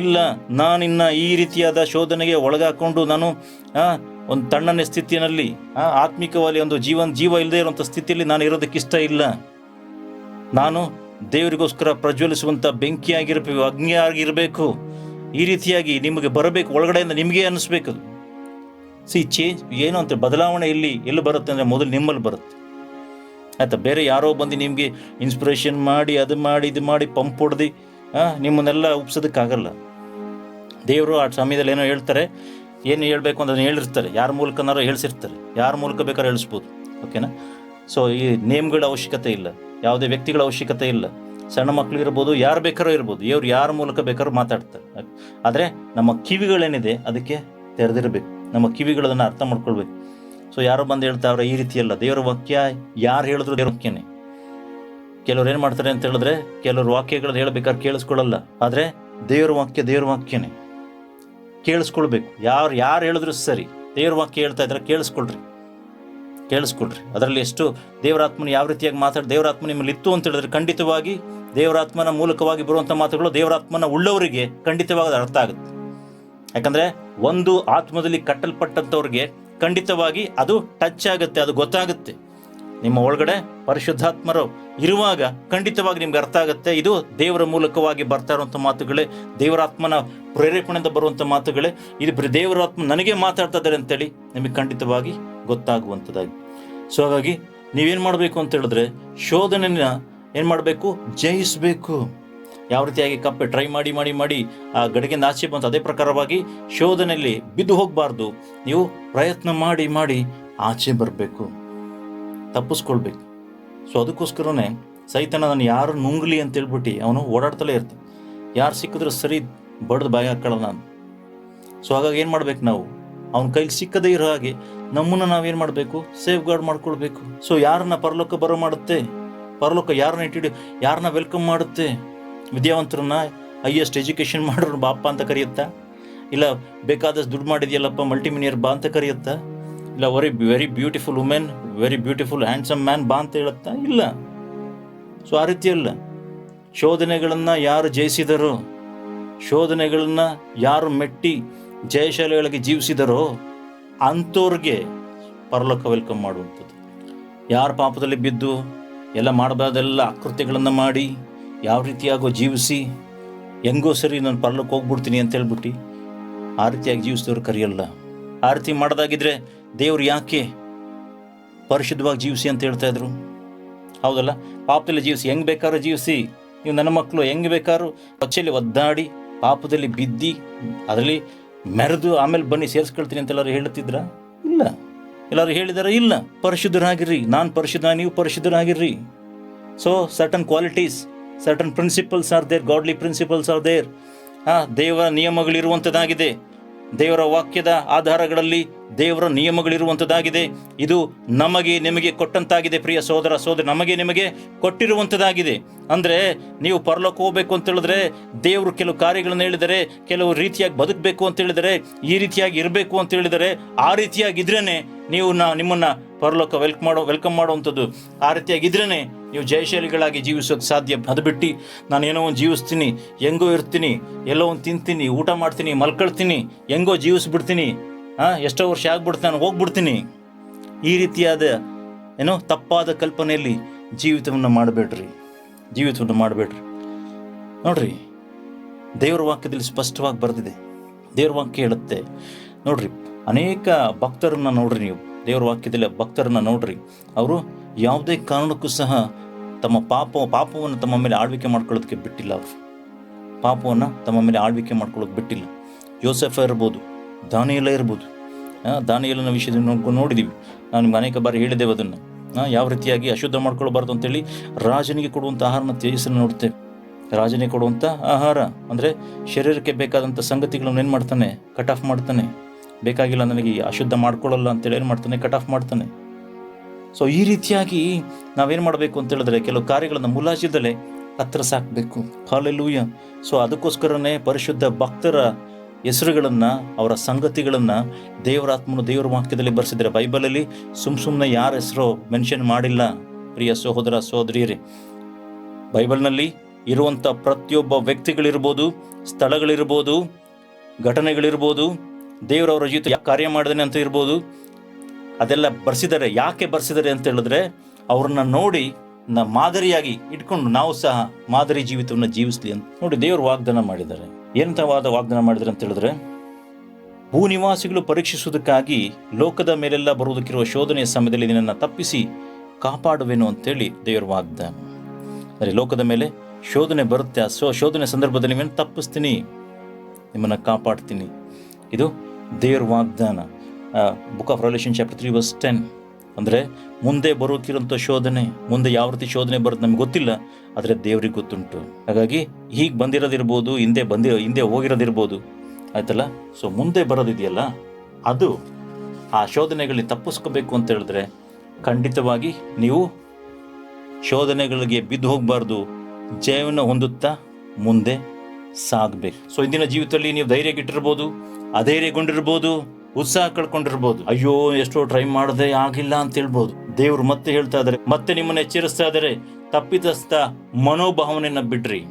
ಇಲ್ಲ, ನಾನಿನ್ನ ಈ ರೀತಿಯಾದ ಶೋಧನೆಗೆ ಒಳಗಾಕೊಂಡು ನಾನು ಒಂದು ತಣ್ಣನೆ ಸ್ಥಿತಿಯಲ್ಲಿ ಆತ್ಮಿಕವಾಗಿ ಒಂದು ಜೀವನ ಜೀವ ಇಲ್ಲದೆ ಇರುವಂಥ ಸ್ಥಿತಿಯಲ್ಲಿ ನಾನು ಇರೋದಕ್ಕೆ ಇಷ್ಟ ಇಲ್ಲ. ನಾನು ದೇವರಿಗೋಸ್ಕರ ಪ್ರಜ್ವಲಿಸುವಂಥ ಬೆಂಕಿಯಾಗಿರಬೇಕು, ಅಗ್ನಿಯಾಗಿರಬೇಕು, ಈ ರೀತಿಯಾಗಿ ನಿಮಗೆ ಬರಬೇಕು, ಒಳಗಡೆಯಿಂದ ನಿಮಗೆ ಅನ್ನಿಸ್ಬೇಕು ಸಿ ಚೇಂಜ್ ಏನು ಅಂತ ಬದಲಾವಣೆ ಇಲ್ಲಿ ಎಲ್ಲಿ ಬರುತ್ತೆ ಅಂದರೆ ಮೊದಲು ನಿಮ್ಮಲ್ಲಿ ಬರುತ್ತೆ. ಆಯಿತಾ? ಬೇರೆ ಯಾರೋ ಬಂದು ನಿಮಗೆ ಇನ್ಸ್ಪಿರೇಷನ್ ಮಾಡಿ, ಅದು ಮಾಡಿ, ಇದು ಮಾಡಿ ಪಂಪ್ ಹೊಡೆದು ನಿಮ್ಮನ್ನೆಲ್ಲ ಉಪ್ಸೋದಕ್ಕಾಗಲ್ಲ. ದೇವರು ಆ ಸಮಯದಲ್ಲಿ ಏನೋ ಹೇಳ್ತಾರೆ, ಏನು ಹೇಳಬೇಕು ಅಂತ ಹೇಳಿರ್ತಾರೆ. ಯಾರ ಮೂಲಕನಾರೋ ಹೇಳ್ಸಿರ್ತಾರೆ. ಯಾರ ಮೂಲಕ ಬೇಕಾದ್ರೂ ಹೇಳಿಸ್ಬೋದು. ಓಕೆನಾ ಸೊ ಈ ನೇಮ್ಗಳ ಅವಶ್ಯಕತೆ ಇಲ್ಲ. ಯಾವುದೇ ವ್ಯಕ್ತಿಗಳ ಅವಶ್ಯಕತೆ ಇಲ್ಲ. ಸಣ್ಣ ಮಕ್ಕಳು ಇರ್ಬೋದು, ಯಾರು ಬೇಕಾರೋ ಇರ್ಬೋದು. ಇವ್ರು ಯಾರ ಮೂಲಕ ಬೇಕಾದ್ರೂ ಮಾತಾಡ್ತಾರೆ. ಆದರೆ ನಮ್ಮ ಕಿವಿಗಳೇನಿದೆ, ಅದಕ್ಕೆ ತೆರೆದಿರಬೇಕು. ನಮ್ಮ ಕಿವಿಗಳನ್ನು ಅರ್ಥ ಮಾಡ್ಕೊಳ್ಬೇಕು. ಸೊ ಯಾರೋ ಬಂದು ಹೇಳ್ತಾವ್ರೆ ಈ ರೀತಿ ಅಲ್ಲ, ದೇವರ ವಾಕ್ಯ ಯಾರು ಹೇಳಿದ್ರು ದೇವ್ರ ವಾಕ್ಯನೇ. ಕೆಲವ್ರು ಏನು ಮಾಡ್ತಾರೆ ಅಂತ ಹೇಳಿದ್ರೆ, ಕೆಲವ್ರು ವಾಕ್ಯಗಳನ್ನ ಹೇಳ್ಬೇಕಾದ್ರೆ ಕೇಳಿಸ್ಕೊಳ್ಳಲ್ಲ. ಆದರೆ ದೇವ್ರ ವಾಕ್ಯ ದೇವ್ರ ವಾಕ್ಯನೇ. ಕೇಳಿಸ್ಕೊಳ್ಬೇಕು. ಯಾರು ಯಾರು ಹೇಳಿದ್ರು ಸರಿ, ದೇವ್ರ ವಾಕ್ಯ ಹೇಳ್ತಾ ಇದ್ರೆ ಕೇಳಿಸ್ಕೊಳ್ರಿ. ಕೇಳಿಸ್ಕೊಳ್ರಿ. ಅದರಲ್ಲಿ ಎಷ್ಟು ದೇವರಾತ್ಮನ ಯಾವ ರೀತಿಯಾಗಿ ಮಾತಾಡಿ, ದೇವರಾತ್ಮ ನಿಮ್ಮಲ್ಲಿ ಇತ್ತು ಅಂತ ಹೇಳಿದ್ರೆ ಖಂಡಿತವಾಗಿ ದೇವರಾತ್ಮನ ಮೂಲಕವಾಗಿ ಬರುವಂಥ ಮಾತುಗಳು ದೇವರಾತ್ಮನ ಉಳ್ಳವರಿಗೆ ಖಂಡಿತವಾಗಿ ಅರ್ಥ ಆಗುತ್ತೆ. ಯಾಕಂದ್ರೆ ಒಂದು ಆತ್ಮದಲ್ಲಿ ಕಟ್ಟಲ್ಪಟ್ಟಂಥವ್ರಿಗೆ ಖಂಡಿತವಾಗಿ ಅದು ಟಚ್ ಆಗುತ್ತೆ, ಅದು ಗೊತ್ತಾಗುತ್ತೆ. ನಿಮ್ಮ ಒಳಗಡೆ ಪರಿಶುದ್ಧಾತ್ಮರು ಇರುವಾಗ ಖಂಡಿತವಾಗಿ ನಿಮ್ಗೆ ಅರ್ಥ ಆಗುತ್ತೆ, ಇದು ದೇವರ ಮೂಲಕವಾಗಿ ಬರ್ತಾ ಇರುವಂಥ ಮಾತುಗಳೇ ದೇವರಾತ್ಮನ ಪ್ರೇರೇಪಣೆಯಿಂದ ಬರುವಂಥ ಮಾತುಗಳೇ, ಇದು ದೇವರಾತ್ಮ ನನಗೆ ಮಾತಾಡ್ತಾ ಇದ್ದಾರೆ ಅಂತೇಳಿ ನಿಮಗೆ ಖಂಡಿತವಾಗಿ ಗೊತ್ತಾಗುವಂಥದ್ದಾಗಿ. ಸೊ ಹಾಗಾಗಿ ನೀವೇನು ಮಾಡಬೇಕು ಅಂತ ಹೇಳಿದ್ರೆ ಶೋಧನೆಯ ಏನು ಮಾಡಬೇಕು? ಜಯಿಸಬೇಕು. ಯಾವ ರೀತಿಯಾಗಿ ಕಪ್ಪೆ ಟ್ರೈ ಮಾಡಿ ಮಾಡಿ ಮಾಡಿ ಆ ಗಡಿಗೆಯಿಂದ ಆಚೆ ಬಂತು. ಅದೇ ಪ್ರಕಾರವಾಗಿ ಶೋಧನೆಯಲ್ಲಿ ಬಿದ್ದು ಹೋಗಬಾರ್ದು. ನೀವು ಪ್ರಯತ್ನ ಮಾಡಿ ಮಾಡಿ ಆಚೆ ಬರಬೇಕು. ತಪ್ಪಿಸ್ಕೊಳ್ಬೇಕು. ಸೊ ಅದಕ್ಕೋಸ್ಕರನೇ ಸೈತನ ನಾನು ಯಾರು ನುಂಗ್ಲಿ ಅಂತ ಹೇಳ್ಬಿಟ್ಟು ಅವನು ಓಡಾಡ್ತಲೇ ಇರ್ತಾನೆ. ಯಾರು ಸಿಕ್ಕಿದ್ರೆ ಸರಿ ಬಡ್ದು ಬಾಯಿ ಹಾಕೊಳ್ಳೋಣ ನಾನು. ಸೊ ಹಾಗಾಗಿ ಏನು ಮಾಡ್ಬೇಕು ನಾವು? ಅವನ ಕೈಲಿ ಸಿಕ್ಕದೇ ಇರೋ ಹಾಗೆ ನಮ್ಮನ್ನು ನಾವೇನು ಮಾಡಬೇಕು? ಸೇಫ್ ಗಾರ್ಡ್ ಮಾಡ್ಕೊಳ್ಬೇಕು. ಸೊ ಯಾರನ್ನ ಪರಲೋಕ ಬರೋ ಮಾಡುತ್ತೆ? ಪರಲೋಕ ಯಾರನ್ನ ಇಟ್ಟಿಡಿ ಯಾರನ್ನ ವೆಲ್ಕಮ್ ಮಾಡುತ್ತೆ? ವಿದ್ಯಾವಂತರನ್ನ ಹೈಯೆಸ್ಟ್ ಎಜುಕೇಷನ್ ಮಾಡೋರು ಬಾಪ್ಪ ಅಂತ ಕರೆಯುತ್ತಾ? ಇಲ್ಲ, ಬೇಕಾದಷ್ಟು ದುಡ್ಡು ಮಾಡಿದೆಯಲ್ಲಪ್ಪ ಮಲ್ಟಿಮಿನಿಯರ್ ಬಾ ಅಂತ ಕರೆಯುತ್ತಾ? ಇಲ್ಲ very very beautiful women very beautiful handsome man ಬಾ ಅಂತ ಹೇಳುತ್ತಾ? ಇಲ್ಲ. ಸೊ, ಆ ರೀತಿ ಅಲ್ಲ. ಶೋಧನೆಗಳನ್ನು ಯಾರು ಜಯಿಸಿದರೋ, ಶೋಧನೆಗಳನ್ನು ಯಾರು ಮೆಟ್ಟಿ ಜಯಶಾಲಿಗಳಿಗೆ ಜೀವಿಸಿದರೋ ಅಂಥವ್ರಿಗೆ ಪರಲೋಕ ವೆಲ್ಕಮ್ ಮಾಡುವಂಥದ್ದು. ಯಾರು ಪಾಪದಲ್ಲಿ ಬಿದ್ದು, ಎಲ್ಲ ಮಾಡಬಾರ್ದೆಲ್ಲ ಆಕೃತಿಗಳನ್ನು ಮಾಡಿ ಯಾವ ರೀತಿಯಾಗೋ ಜೀವಿಸಿ, ಹೆಂಗೋ ಸರಿ ನಾನು ಪರ್ಲಕ್ಕೆ ಹೋಗ್ಬಿಡ್ತೀನಿ ಅಂತ ಹೇಳ್ಬಿಟ್ಟು ಆ ರೀತಿಯಾಗಿ ಜೀವಿಸಿದವ್ರು ಕರೆಯಲ್ಲ. ಆ ರೀತಿ ಮಾಡೋದಾಗಿದ್ರೆ ದೇವ್ರು ಯಾಕೆ ಪರಿಶುದ್ಧವಾಗಿ ಜೀವಿಸಿ ಅಂತ ಹೇಳ್ತಾಯಿದ್ರು ಹೌದಲ್ಲ? ಪಾಪದಲ್ಲಿ ಜೀವಿಸಿ, ಹೆಂಗ್ ಬೇಕಾದ್ರೂ ಜೀವಿಸಿ. ನೀವು ನನ್ನ ಮಕ್ಕಳು ಹೆಂಗ್ ಬೇಕಾದ್ರೂ ಪಚ್ಚೆಯಲ್ಲಿ ಒದ್ದಾಡಿ, ಪಾಪದಲ್ಲಿ ಬಿದ್ದಿ, ಅದರಲ್ಲಿ ಮೆರೆದು ಆಮೇಲೆ ಬನ್ನಿ ಸೇರಿಸ್ಕೊಳ್ತೀನಿ ಅಂತ ಎಲ್ಲರೂ ಹೇಳ್ತಿದ್ರ ಇಲ್ಲ. ಎಲ್ಲರೂ ಹೇಳಿದಾರ, ಇಲ್ಲ. ಪರಿಶುದ್ಧರಾಗಿರ್ರಿ. ನಾನು ಪರಿಶುದ್ಧ, ನೀವು ಪರಿಶುದ್ಧರಾಗಿರ್ರಿ. So certain qualities certain principles are there godly principles are there ಆ, ದೇವರ ನಿಯಮಗಳಿರುವಂಥದ್ದಾಗಿದೆ ದೇವರ ವಾಕ್ಯದ ಆಧಾರಗಳಲ್ಲಿ ದೇವರ ನಿಯಮಗಳಿರುವಂಥದ್ದಾಗಿದೆ ಇದು ನಮಗೆ ನಿಮಗೆ ಕೊಟ್ಟಂತಾಗಿದೆ, ಪ್ರಿಯ ಸೋದರ ಸೋದರ, ನಮಗೆ ನಿಮಗೆ ಕೊಟ್ಟಿರುವಂಥದ್ದಾಗಿದೆ ಅಂದರೆ ನೀವು ಪರಲೋಕ ಹೋಗಬೇಕು ಅಂತ ಹೇಳಿದ್ರೆ, ದೇವರು ಕೆಲವು ಕಾರ್ಯಗಳನ್ನು ಹೇಳಿದರೆ, ಕೆಲವು ರೀತಿಯಾಗಿ ಬದುಕಬೇಕು ಅಂತ ಹೇಳಿದರೆ, ಈ ರೀತಿಯಾಗಿ ಇರಬೇಕು ಅಂತ ಹೇಳಿದರೆ, ಆ ರೀತಿಯಾಗಿದ್ರೇ ನೀವು ನಾ ನಿಮ್ಮನ್ನು ಪರಲೋಕ ವೆಲ್ಕ್ ಮಾಡೋ, ವೆಲ್ಕಮ್ ಮಾಡುವಂಥದ್ದು. ಆ ರೀತಿಯಾಗಿದ್ರೇನೆ ನೀವು ಜಯಶೈಲಿಗಳಾಗಿ ಜೀವಿಸೋಕೆ ಸಾಧ್ಯ. ಅದು ಬಿಟ್ಟು ನಾನು ಏನೋ ಒಂದು ಜೀವಿಸ್ತೀನಿ, ಹೆಂಗೋ ಇರ್ತೀನಿ, ಎಲ್ಲೋ ಒಂದು ತಿಂತೀನಿ, ಊಟ ಮಾಡ್ತೀನಿ, ಮಲ್ಕೊಳ್ತೀನಿ, ಹೆಂಗೋ ಜೀವಿಸ್ಬಿಡ್ತೀನಿ ಹಾಂ ಎಷ್ಟೋ ವರ್ಷ ಆಗ್ಬಿಡ್ತು, ನಾನು ಹೋಗ್ಬಿಡ್ತೀನಿ. ಈ ರೀತಿಯಾದ ಏನೋ ತಪ್ಪಾದ ಕಲ್ಪನೆಯಲ್ಲಿ ಜೀವಿತವನ್ನು ಮಾಡಬೇಡ್ರಿ. ಜೀವಿತವನ್ನು ಮಾಡಬೇಡ್ರಿ. ನೋಡ್ರಿ, ದೇವರ ವಾಕ್ಯದಲ್ಲಿ ಸ್ಪಷ್ಟವಾಗಿ ಬರೆದಿದೆ. ದೇವ್ರ ವಾಕ್ಯ ಹೇಳುತ್ತೆ, ನೋಡ್ರಿ, ಅನೇಕ ಭಕ್ತರನ್ನ ನೋಡ್ರಿ ನೀವು. ದೇವ್ರ ವಾಕ್ಯದಲ್ಲಿ ಭಕ್ತರನ್ನ ನೋಡ್ರಿ. ಅವರು ಯಾವುದೇ ಕಾರಣಕ್ಕೂ ಸಹ ತಮ್ಮ ಪಾಪ ಪಾಪವನ್ನು ತಮ್ಮ ಮೇಲೆ ಆಳ್ವಿಕೆ ಮಾಡ್ಕೊಳ್ಳೋದಕ್ಕೆ ಬಿಟ್ಟಿಲ್ಲ ಅವರು. ಪಾಪವನ್ನು ತಮ್ಮ ಮೇಲೆ ಆಳ್ವಿಕೆ ಮಾಡ್ಕೊಳ್ಳೋಕೆ ಬಿಟ್ಟಿಲ್ಲ. ಯೋಸೆಫ ಇರ್ಬೋದು ದಾನಿಯೆಲ್ಲ ಇರ್ಬೋದು. ದಾನಿಯಲ್ಲಿನ ವಿಷಯದಲ್ಲಿ ನೋಡ್ಕೊಂಡು ನೋಡಿದ್ದೀವಿ ನಾನು ನಿಮ್ಗೆ ಅನೇಕ ಬಾರಿ ಹೇಳಿದ್ದೇವೆ ಅದನ್ನು. ಯಾವ ರೀತಿಯಾಗಿ ಅಶುದ್ಧ ಮಾಡ್ಕೊಳ್ಬಾರ್ದು ಅಂತೇಳಿ ರಾಜನಿಗೆ ಕೊಡುವಂಥ ಆಹಾರನ ತೇಜಸ್ಸನ್ನು ನೋಡ್ತೇವೆ. ರಾಜನಿಗೆ ಕೊಡುವಂಥ ಆಹಾರ, ಅಂದರೆ ಶರೀರಕ್ಕೆ ಬೇಕಾದಂಥ ಸಂಗತಿಗಳನ್ನು ಏನು ಮಾಡ್ತಾನೆ? ಕಟ್ ಆಫ್ ಮಾಡ್ತಾನೆ. ಬೇಕಾಗಿಲ್ಲ, ನನಗೆ ಅಶುದ್ಧ ಮಾಡ್ಕೊಳ್ಳಲ್ಲ ಅಂತೇಳಿ ಏನು ಮಾಡ್ತಾನೆ? ಕಟ್ ಆಫ್ ಮಾಡ್ತಾನೆ. ಸೊ ಈ ರೀತಿಯಾಗಿ ನಾವೇನು ಮಾಡಬೇಕು ಅಂತ ಹೇಳಿದ್ರೆ ಕೆಲವು ಕಾರ್ಯಗಳನ್ನು ಮುಲಾಜಿದಲೇ ಹತ್ರ ಸಾಕಬೇಕು. ಹಾಲೆಲ್ಲೂಯ್ಯ ಸೊ ಅದಕ್ಕೋಸ್ಕರನೇ ಪರಿಶುದ್ಧ ಭಕ್ತರ ಹೆಸರುಗಳನ್ನು, ಅವರ ಸಂಗತಿಗಳನ್ನು ದೇವರಾತ್ಮನು ದೇವರ ವಾಕ್ಯದಲ್ಲಿ ಬರೆಸಿದ್ರೆ ಬೈಬಲಲ್ಲಿ ಸುಮ್ ಸುಮ್ಮನೆ ಯಾರ ಹೆಸರು ಮೆನ್ಷನ್ ಮಾಡಿಲ್ಲ. ಪ್ರಿಯ ಸಹೋದರ, ಸಹೋದರಿಯರೇ, ಬೈಬಲ್ನಲ್ಲಿ ಇರುವಂಥ ಪ್ರತಿಯೊಬ್ಬ ವ್ಯಕ್ತಿಗಳಿರ್ಬೋದು, ಸ್ಥಳಗಳಿರ್ಬೋದು, ಘಟನೆಗಳಿರ್ಬೋದು, ದೇವರವರ ಜೊತೆ ಕಾರ್ಯ ಮಾಡಿದಾನೆ ಅಂತ ಇರ್ಬೋದು ಅದೆಲ್ಲ ಬರ್ಸಿದ್ದಾರೆ, ಯಾಕೆ ಬರ್ಸಿದ್ದಾರೆ ಅಂತ ಹೇಳಿದ್ರೆ ಅವ್ರನ್ನ ನೋಡಿ ನ ಮಾದರಿಯಾಗಿ ಇಟ್ಕೊಂಡು ನಾವು ಸಹ ಮಾದರಿ ಜೀವಿತವನ್ನು ಜೀವಿಸ್ಲಿ ಅಂತ ನೋಡಿ ದೇವರು ವಾಗ್ದಾನ ಮಾಡಿದ್ದಾರೆ. ಏನಂತವಾದ ವಾಗ್ದಾನ ಮಾಡಿದ್ದಾರೆ ಅಂತ ಹೇಳಿದ್ರೆ ಭೂ ನಿವಾಸಿಗಳು ಪರೀಕ್ಷಿಸುವುದಕ್ಕಾಗಿ ಲೋಕದ ಮೇಲೆಲ್ಲ ಬರುವುದಕ್ಕಿರುವ ಶೋಧನೆಯ ಸಮಯದಲ್ಲಿ ನಿನ್ನನ್ನು ತಪ್ಪಿಸಿ ಕಾಪಾಡುವೆನು ಅಂತೇಳಿ ದೇವರ ವಾಗ್ದಾನ. ಅಂದರೆ ಲೋಕದ ಮೇಲೆ ಶೋಧನೆ ಬರುತ್ತೆ, ಆ ಶೋಧನೆ ಸಂದರ್ಭದಲ್ಲಿ ನಿಮ್ಮನ್ನು ತಪ್ಪಿಸ್ತೀನಿ, ನಿಮ್ಮನ್ನು ಕಾಪಾಡ್ತೀನಿ. ಇದು ದೇವ್ರ ವಾಗ್ದಾನ. Book of Revelation chapter three verse ten ಅಂದರೆ ಮುಂದೆ ಬರೋಕಿರೋಂಥ ಶೋಧನೆ, ಮುಂದೆ ಯಾವ ರೀತಿ ಶೋಧನೆ ಬರುತ್ತೆ ನಮ್ಗೆ ಗೊತ್ತಿಲ್ಲ, ಆದರೆ ದೇವ್ರಿಗೆ ಗೊತ್ತುಂಟು. ಹಾಗಾಗಿ ಹೀಗೆ ಬಂದಿರೋದಿರ್ಬೋದು, ಹಿಂದೆ ಬಂದಿ ಹಿಂದೆ ಹೋಗಿರೋದಿರ್ಬೋದು. ಆಯ್ತಲ್ಲ? ಸೊ ಮುಂದೆ ಬರೋದಿದೆಯಲ್ಲ? ಅದು ಆ ಶೋಧನೆಗಳಲ್ಲಿ ತಪ್ಪಿಸ್ಕೋಬೇಕು ಅಂತ ಹೇಳಿದ್ರೆ ಖಂಡಿತವಾಗಿ ನೀವು ಶೋಧನೆಗಳಿಗೆ ಬಿದ್ದು ಹೋಗಬಾರ್ದು, ಜಯವನ್ನು ಹೊಂದುತ್ತಾ ಮುಂದೆ ಸಾಗಬೇಕು. ಸೊ ಇಂದಿನ ಜೀವಿತದಲ್ಲಿ ನೀವು ಧೈರ್ಯಗಿಟ್ಟಿರ್ಬೋದು ಅಧೈರ್ಯಗೊಂಡಿರ್ಬೋದು ಉತ್ಸಾಹ ಕಳ್ಕೊಂಡಿರ್ಬೋದು. ಅಯ್ಯೋ, ಎಷ್ಟೋ ಟ್ರೈ ಮಾಡದೆ ಆಗಿಲ್ಲ ಅಂತ ಹೇಳ್ಬೋದು. ದೇವ್ರು ಮತ್ತೆ ಹೇಳ್ತಾ ಇದಾರೆ, ಮತ್ತೆ ನಿಮ್ಮನ್ನ ಎಚ್ಚರಿಸ್ತಾ ಇದಾರೆ. ತಪ್ಪಿತಸ್ಥ ಮನೋಭಾವನೆಯನ್ನ ಬಿಡ್ರಿ.